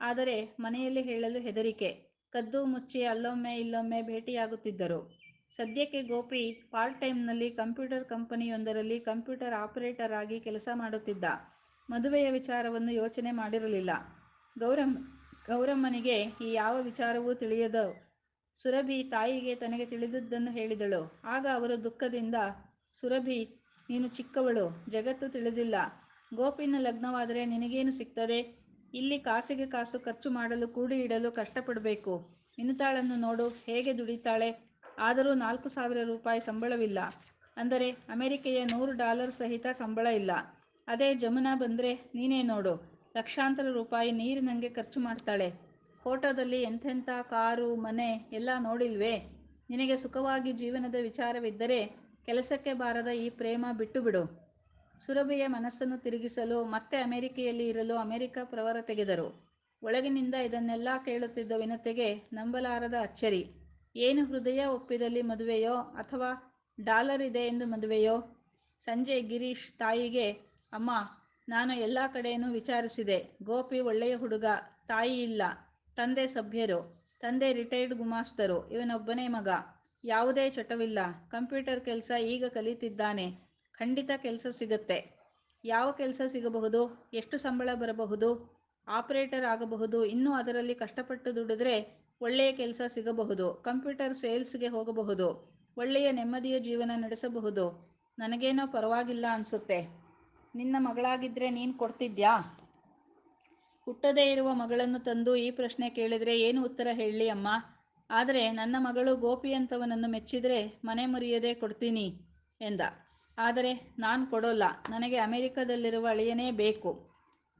ಆದರೆ ಮನೆಯಲ್ಲಿ ಹೇಳಲು ಹೆದರಿಕೆ. ಕದ್ದು ಮುಚ್ಚಿ ಅಲ್ಲೊಮ್ಮೆ ಇಲ್ಲೊಮ್ಮೆ ಭೇಟಿಯಾಗುತ್ತಿದ್ದರು. ಸದ್ಯಕ್ಕೆ ಗೋಪಿ ಪಾರ್ಟ್ ಟೈಮ್ನಲ್ಲಿ ಕಂಪ್ಯೂಟರ್ ಕಂಪನಿಯೊಂದರಲ್ಲಿ ಕಂಪ್ಯೂಟರ್ ಆಪರೇಟರ್ ಆಗಿ ಕೆಲಸ ಮಾಡುತ್ತಿದ್ದ. ಮದುವೆಯ ವಿಚಾರವನ್ನು ಯೋಚನೆ ಮಾಡಿರಲಿಲ್ಲ. ಗೌರಮ್, ಗೌರಮ್ಮನಿಗೆ ಈ ಯಾವ ವಿಚಾರವೂ ತಿಳಿಯದು. ಸುರಭಿ ತಾಯಿಗೆ ತನಗೆ ತಿಳಿದದ್ದನ್ನು ಹೇಳಿದಳು. ಆಗ ಅವರು ದುಃಖದಿಂದ, ಸುರಭಿ, ನೀನು ಚಿಕ್ಕವಳು, ಜಗತ್ತು ತಿಳಿದಿಲ್ಲ. ಗೋಪಿನ ಲಗ್ನವಾದರೆ ನಿನಗೇನು ಸಿಗ್ತದೆ? ಇಲ್ಲಿ ಕಾಸಿಗೆ ಕಾಸು ಖರ್ಚು ಮಾಡಲು ಕೂಡಿ ಇಡಲು ಕಷ್ಟಪಡಬೇಕು. ವಿನುತಾಳನ್ನು ನೋಡು, ಹೇಗೆ ದುಡಿತಾಳೆ? ಆದರೂ ನಾಲ್ಕು ಸಾವಿರ ರೂಪಾಯಿ ಸಂಬಳವಿಲ್ಲ. ಅಂದರೆ ಅಮೆರಿಕೆಯ ನೂರು ಡಾಲರ್ ಸಹಿತ ಸಂಬಳ ಇಲ್ಲ. ಅದೇ ಜಮುನಾ ಬಂದರೆ ನೀನೇ ನೋಡು. ಲಕ್ಷಾಂತರ ರೂಪಾಯಿ ನೀರಿನಂಗೆ ಖರ್ಚು ಮಾಡ್ತಾಳೆ. ಫೋಟೋದಲ್ಲಿ ಎಂಥೆಂಥ ಕಾರು, ಮನೆ ಎಲ್ಲ ನೋಡಿಲ್ವೇ? ನಿನಗೆ ಸುಖವಾಗಿ ಜೀವನದ ವಿಚಾರವಿದ್ದರೆ ಕೆಲಸಕ್ಕೆ ಬಾರದ ಈ ಪ್ರೇಮ ಬಿಟ್ಟು ಬಿಡು ಸುರಭಿಯ ಮನಸ್ಸನ್ನು ತಿರುಗಿಸಲು ಮತ್ತೆ ಅಮೆರಿಕೆಯಲ್ಲಿ ಇರಲು ಅಮೆರಿಕ ಪ್ರವರ ತೆಗೆದರು. ಒಳಗಿನಿಂದ ಇದನ್ನೆಲ್ಲ ಕೇಳುತ್ತಿದ್ದ ವಿನತೆಗೆ ನಂಬಲಾರದ ಅಚ್ಚರಿ. ಏನು ಹೃದಯ ಒಪ್ಪಿದಲ್ಲಿ ಮದುವೆಯೋ ಅಥವಾ ಡಾಲರ್ ಇದೆ ಎಂದು ಮದುವೆಯೋ? ಸಂಜೆ ಗಿರೀಶ್ ತಾಯಿಗೆ, ಅಮ್ಮ, ನಾನು ಎಲ್ಲ ಕಡೆಯೂ ವಿಚಾರಿಸಿದೆ. ಗೋಪಿ ಒಳ್ಳೆಯ ಹುಡುಗ, ತಾಯಿ ಇಲ್ಲ. ತಂದೆ ಸಭ್ಯರು, ತಂದೆ ರಿಟೈರ್ಡ್ ಗುಮಾಸ್ತರು, ಇವನೊಬ್ಬನೇ ಮಗ. ಯಾವುದೇ ಚಟವಿಲ್ಲ. ಕಂಪ್ಯೂಟರ್ ಕೆಲಸ ಈಗ ಕಲಿತಿದ್ದಾನೆ. ಖಂಡಿತ ಕೆಲಸ ಸಿಗುತ್ತೆ. ಯಾವ ಕೆಲಸ ಸಿಗಬಹುದು? ಎಷ್ಟು ಸಂಬಳ ಬರಬಹುದು? ಆಪರೇಟರ್ ಆಗಬಹುದು? ಇನ್ನೂ ಅದರಲ್ಲಿ ಕಷ್ಟಪಟ್ಟು ದುಡಿದ್ರೆ ಒಳ್ಳೆಯ ಕೆಲಸ ಸಿಗಬಹುದು, ಕಂಪ್ಯೂಟರ್ ಸೇಲ್ಸ್ಗೆ ಹೋಗಬಹುದು, ಒಳ್ಳೆಯ ನೆಮ್ಮದಿಯ ಜೀವನ ನಡೆಸಬಹುದು. ನನಗೇನೋ ಪರವಾಗಿಲ್ಲ ಅನಿಸುತ್ತೆ. ನಿನ್ನ ಮಗಳಾಗಿದ್ದರೆ ನೀನು ಕೊಡ್ತಿದ್ಯಾ? ಹುಟ್ಟದೇ ಇರುವ ಮಗಳನ್ನು ತಂದು ಈ ಪ್ರಶ್ನೆ ಕೇಳಿದರೆ ಏನು ಉತ್ತರ ಹೇಳಲಿ ಅಮ್ಮ? ಆದರೆ ನನ್ನ ಮಗಳು ಗೋಪಿ ಅಂತವನನ್ನು ಮೆಚ್ಚಿದರೆ ಮನೆ ಮುರಿಯದೆ ಕೊಡ್ತೀನಿ ಎಂದ. ಆದರೆ ನಾನು ಕೊಡೋಲ್ಲ, ನನಗೆ ಅಮೆರಿಕದಲ್ಲಿರುವ ಅಳಿಯನೇ ಬೇಕು.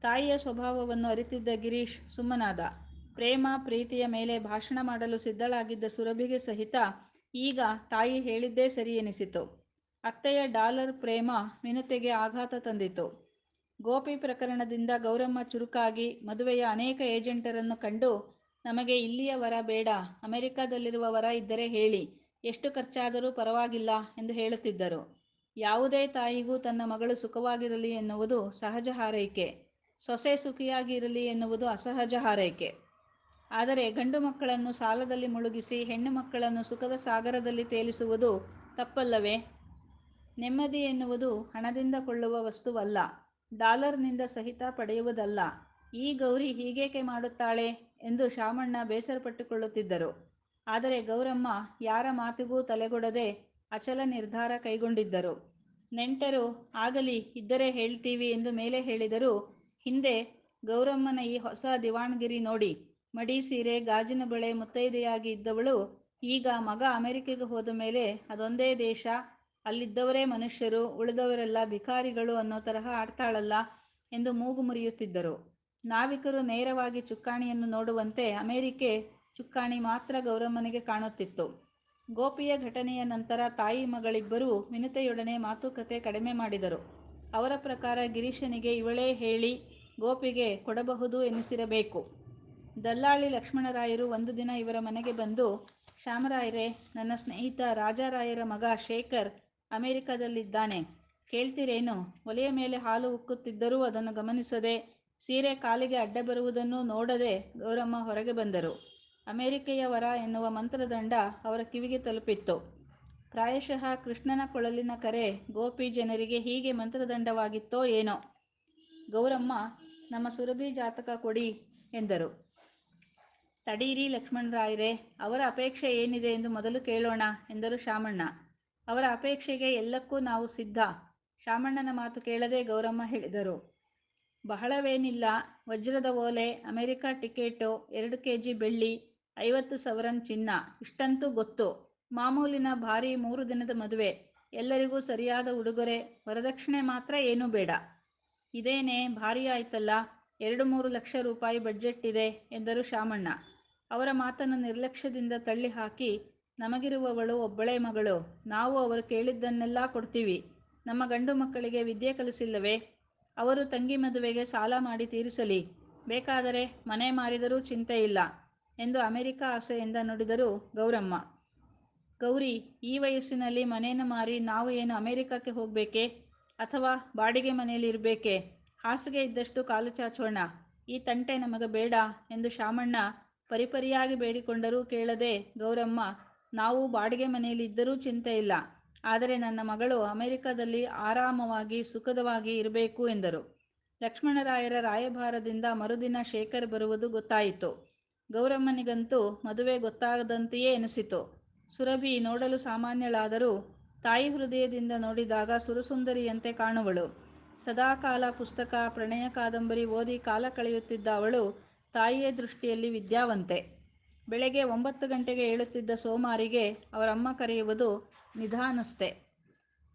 ತಾಯಿಯ ಸ್ವಭಾವವನ್ನು ಅರಿತಿದ್ದ ಗಿರೀಶ್ ಸುಮ್ಮನಾದ. ಪ್ರೇಮ, ಪ್ರೀತಿಯ ಮೇಲೆ ಭಾಷಣ ಮಾಡಲು ಸಿದ್ಧಳಾಗಿದ್ದ ಸುರಭಿಗೆ ಸಹಿತ ಈಗ ತಾಯಿ ಹೇಳಿದ್ದೇ ಸರಿ ಎನಿಸಿತು. ಅತ್ತೆಯ ಡಾಲರ್ ಪ್ರೇಮ ವಿನುತೆಗೆ ಆಘಾತ ತಂದಿತು. ಗೋಪಿ ಪ್ರಕರಣದಿಂದ ಗೌರಮ್ಮ ಚುರುಕಾಗಿ ಮದುವೆಯ ಅನೇಕ ಏಜೆಂಟರನ್ನು ಕಂಡು, ನಮಗೆ ಇಲ್ಲಿಯ ವರ ಬೇಡ, ಅಮೆರಿಕದಲ್ಲಿರುವ ವರ ಇದ್ದರೆ ಹೇಳಿ, ಎಷ್ಟು ಖರ್ಚಾದರೂ ಪರವಾಗಿಲ್ಲ ಎಂದು ಹೇಳುತ್ತಿದ್ದರು. ಯಾವುದೇ ತಾಯಿಗೂ ತನ್ನ ಮಗಳು ಸುಖವಾಗಿರಲಿ ಎನ್ನುವುದು ಸಹಜ ಹಾರೈಕೆ. ಸೊಸೆ ಸುಖಿಯಾಗಿರಲಿ ಎನ್ನುವುದು ಅಸಹಜ ಹಾರೈಕೆ. ಆದರೆ ಗಂಡು ಮಕ್ಕಳನ್ನು ಸಾಲದಲ್ಲಿ ಮುಳುಗಿಸಿ ಹೆಣ್ಣು ಮಕ್ಕಳನ್ನು ಸುಖದ ಸಾಗರದಲ್ಲಿ ತೇಲಿಸುವುದು ತಪ್ಪಲ್ಲವೇ? ನೆಮ್ಮದಿ ಎನ್ನುವುದು ಹಣದಿಂದ ಕೊಳ್ಳುವ ವಸ್ತುವಲ್ಲ, ಡಾಲರ್ನಿಂದ ಸಹಿತ ಪಡೆಯುವುದಲ್ಲ. ಈ ಗೌರಿ ಹೀಗೇಕೆ ಮಾಡುತ್ತಾಳೆ ಎಂದು ಶಾಮಣ್ಣ ಬೇಸರಪಟ್ಟುಕೊಳ್ಳುತ್ತಿದ್ದರು. ಆದರೆ ಗೌರಮ್ಮ ಯಾರ ಮಾತಿಗೂ ತಲೆಗೊಡದೆ ಅಚಲ ನಿರ್ಧಾರ ಕೈಗೊಂಡಿದ್ದರು. ನೆಂಟರು, ಆಗಲಿ, ಇದ್ದರೆ ಹೇಳ್ತೀವಿ ಎಂದು ಮೇಲೆ ಹೇಳಿದರು ಹಿಂದೆ ಗೌರಮ್ಮನ ಈ ಹೊಸ ದಿವಾಣಗಿರಿ ನೋಡಿ ಮಡಿ ಸೀರೆ, ಗಾಜಿನ ಬಳೆ, ಮುತ್ತೈದೆಯಾಗಿ ಇದ್ದವಳು. ಈಗ ಮಗ ಅಮೆರಿಕೆಗೆ ಹೋದ ಮೇಲೆ ಅದೊಂದೇ ದೇಶ. ಅಲ್ಲಿದ್ದವರೇ ಮನುಷ್ಯರು, ಉಳಿದವರೆಲ್ಲ ಭಿಕಾರಿಗಳು ಅನ್ನೋ ತರಹ ಆಡ್ತಾಳಲ್ಲ ಎಂದು ಮೂಗು ಮುರಿಯುತ್ತಿದ್ದರು. ನಾವಿಕರು ನೇರವಾಗಿ ಚುಕ್ಕಾಣಿಯನ್ನು ನೋಡುವಂತೆ ಅಮೆರಿಕೆ ಚುಕ್ಕಾಣಿ ಮಾತ್ರ ಗೌರಮ್ಮನಿಗೆ ಕಾಣುತ್ತಿತ್ತು. ಗೋಪಿಯ ಘಟನೆಯ ನಂತರ ತಾಯಿ ಮಗಳಿಬ್ಬರೂ ವಿನತೆಯೊಡನೆ ಮಾತುಕತೆ ಕಡಿಮೆ ಮಾಡಿದರು. ಅವರ ಪ್ರಕಾರ ಗಿರೀಶನಿಗೆ ಇವಳೇ ಹೇಳಿ ಗೋಪಿಗೆ ಕೊಡಬಹುದು ಎನ್ನಿಸಿರಬೇಕು ದಲ್ಲಾಳಿ ಲಕ್ಷ್ಮಣರಾಯರು ಒಂದು ದಿನ ಇವರ ಮನೆಗೆ ಬಂದು, ಶ್ಯಾಮರಾಯರೇ, ನನ್ನ ಸ್ನೇಹಿತ ರಾಜಾರಾಯರ ಮಗ ಶೇಖರ್ ಅಮೆರಿಕದಲ್ಲಿದ್ದಾನೆ. ಕೇಳ್ತೀರೇನು? ಒಲೆಯ ಮೇಲೆ ಹಾಲು ಉಕ್ಕುತ್ತಿದ್ದರೂ ಅದನ್ನು ಗಮನಿಸದೆ ಸೀರೆ ಕಾಲಿಗೆ ಅಡ್ಡ ಬರುವುದನ್ನು ನೋಡದೆ ಗೌರಮ್ಮ ಹೊರಗೆ ಬಂದರು. ಅಮೆರಿಕೆಯ ವರ ಎನ್ನುವ ಮಂತ್ರದಂಡ ಅವರ ಕಿವಿಗೆ ತಲುಪಿತ್ತು. ಪ್ರಾಯಶಃ ಕೃಷ್ಣನ ಕೊಳಲಿನ ಕರೆ ಗೋಪಿ ಜನರಿಗೆ ಹೀಗೆ ಮಂತ್ರದಂಡವಾಗಿತ್ತೋ ಏನೋ. ಗೌರಮ್ಮ, ನಮ್ಮ ಸುರಭಿ ಜಾತಕ ಕೊಡಿ ಎಂದರು. ತಡೀರಿ ಲಕ್ಷ್ಮಣರಾಯರೇ ಅವರ ಅಪೇಕ್ಷೆ ಏನಿದೆ ಎಂದು ಮೊದಲು ಕೇಳೋಣ, ಎಂದರು ಶಾಮಣ್ಣ. ಅವರ ಅಪೇಕ್ಷೆಗೆ ಎಲ್ಲಕ್ಕೂ ನಾವು ಸಿದ್ಧ. ಶಾಮಣ್ಣನ ಮಾತು ಕೇಳದೆ ಗೌರಮ್ಮ ಹೇಳಿದರು. ಬಹಳವೇನಿಲ್ಲ, ವಜ್ರದ ಓಲೆ, ಅಮೆರಿಕ ಟಿಕೆಟು, ಎರಡು ಕೆ ಜಿ ಬೆಳ್ಳಿ, ಐವತ್ತು ಸವರನ್ ಚಿನ್ನ, ಇಷ್ಟಂತೂ ಗೊತ್ತು. ಮಾಮೂಲಿನ ಭಾರಿ ಮೂರು ದಿನದ ಮದುವೆ. ಎಲ್ಲರಿಗೂ ಸರಿಯಾದ ಉಡುಗೊರೆ, ವರದಕ್ಷಿಣೆ ಮಾತ್ರ ಏನೂ ಬೇಡ. ಇದೇನೇ ಭಾರಿ ಆಯ್ತಲ್ಲ, ಎರಡು ಮೂರು ಲಕ್ಷ ರೂಪಾಯಿ ಬಡ್ಜೆಟ್ ಇದೆ, ಎಂದರು ಶಾಮಣ್ಣ. ಅವರ ಮಾತನ್ನು ನಿರ್ಲಕ್ಷ್ಯದಿಂದ ತಳ್ಳಿ ಹಾಕಿ ನಮಗಿರುವವಳು ಒಬ್ಬಳೇ ಮಗಳು, ನಾವು ಅವರು ಕೇಳಿದ್ದನ್ನೆಲ್ಲ ಕೊಡ್ತೀವಿ. ನಮ್ಮ ಗಂಡು ಮಕ್ಕಳಿಗೆ ವಿದ್ಯೆ ಕಲಿಸಿಲ್ಲವೇ? ಅವರು ತಂಗಿ ಮದುವೆಗೆ ಸಾಲ ಮಾಡಿ ತೀರಿಸಲಿ. ಬೇಕಾದರೆ ಮನೆ ಮಾರಿದರೂ ಚಿಂತೆ ಇಲ್ಲ ಎಂದು ಅಮೆರಿಕ ಆಸೆಯಿಂದ ನುಡಿದರು ಗೌರಮ್ಮ. ಗೌರಿ, ಈ ವಯಸ್ಸಿನಲ್ಲಿ ಮನೆಯನ್ನು ಮಾರಿ ನಾವು ಏನು ಅಮೆರಿಕಕ್ಕೆ ಹೋಗಬೇಕೇ? ಅಥವಾ ಬಾಡಿಗೆ ಮನೆಯಲ್ಲಿ ಇರಬೇಕೇ? ಹಾಸಿಗೆ ಇದ್ದಷ್ಟು ಕಾಲು ಚಾಚೋಣ. ಈ ತಂಟೆ ನಮಗೆ ಬೇಡ ಎಂದು ಶಾಮಣ್ಣ ಪರಿಪರಿಯಾಗಿ ಬೇಡಿಕೊಂಡರೂ ಕೇಳದೆ, ಗೌರಮ್ಮ, ನಾವು ಬಾಡಿಗೆ ಮನೆಯಲ್ಲಿ ಇದ್ದರೂ ಚಿಂತೆ ಇಲ್ಲ. ಆದರೆ ನನ್ನ ಮಗಳು ಅಮೆರಿಕದಲ್ಲಿ ಆರಾಮವಾಗಿ, ಸುಖದವಾಗಿ ಇರಬೇಕು ಎಂದರು. ಲಕ್ಷ್ಮಣರಾಯರ ರಾಯಭಾರದಿಂದ ಮರುದಿನ ಶೇಖರ್ ಬರುವುದು ಗೊತ್ತಾಯಿತು. ಗೌರಮ್ಮನಿಗಂತೂ ಮದುವೆ ಗೊತ್ತಾಗದಂತೆಯೇ ಎನಿಸಿತು. ಸುರಭಿ ನೋಡಲು ಸಾಮಾನ್ಯಳಾದರೂ ತಾಯಿ ಹೃದಯದಿಂದ ನೋಡಿದಾಗ ಸುರಸುಂದರಿಯಂತೆ ಕಾಣುವಳು. ಸದಾಕಾಲ ಪುಸ್ತಕ, ಪ್ರಣಯ ಕಾದಂಬರಿ ಓದಿ ಕಾಲ ಕಳೆಯುತ್ತಿದ್ದ ಅವಳು ತಾಯಿಯ ದೃಷ್ಟಿಯಲ್ಲಿ ವಿದ್ಯಾವಂತೆ. ಬೆಳಗ್ಗೆ ಒಂಬತ್ತು ಗಂಟೆಗೆ ಏಳುತ್ತಿದ್ದ ಸೋಮಾರಿಗೆ ಅವರಮ್ಮ ಕರೆಯುವುದು ನಿಧಾನಸ್ಥೆ.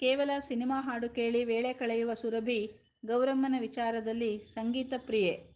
ಕೇವಲ ಸಿನಿಮಾ ಹಾಡು ಕೇಳಿ ವೇಳೆ ಕಳೆಯುವ ಸುರಭಿ ಗೌರಮ್ಮನ ವಿಚಾರದಲ್ಲಿ ಸಂಗೀತ ಪ್ರಿಯೆ.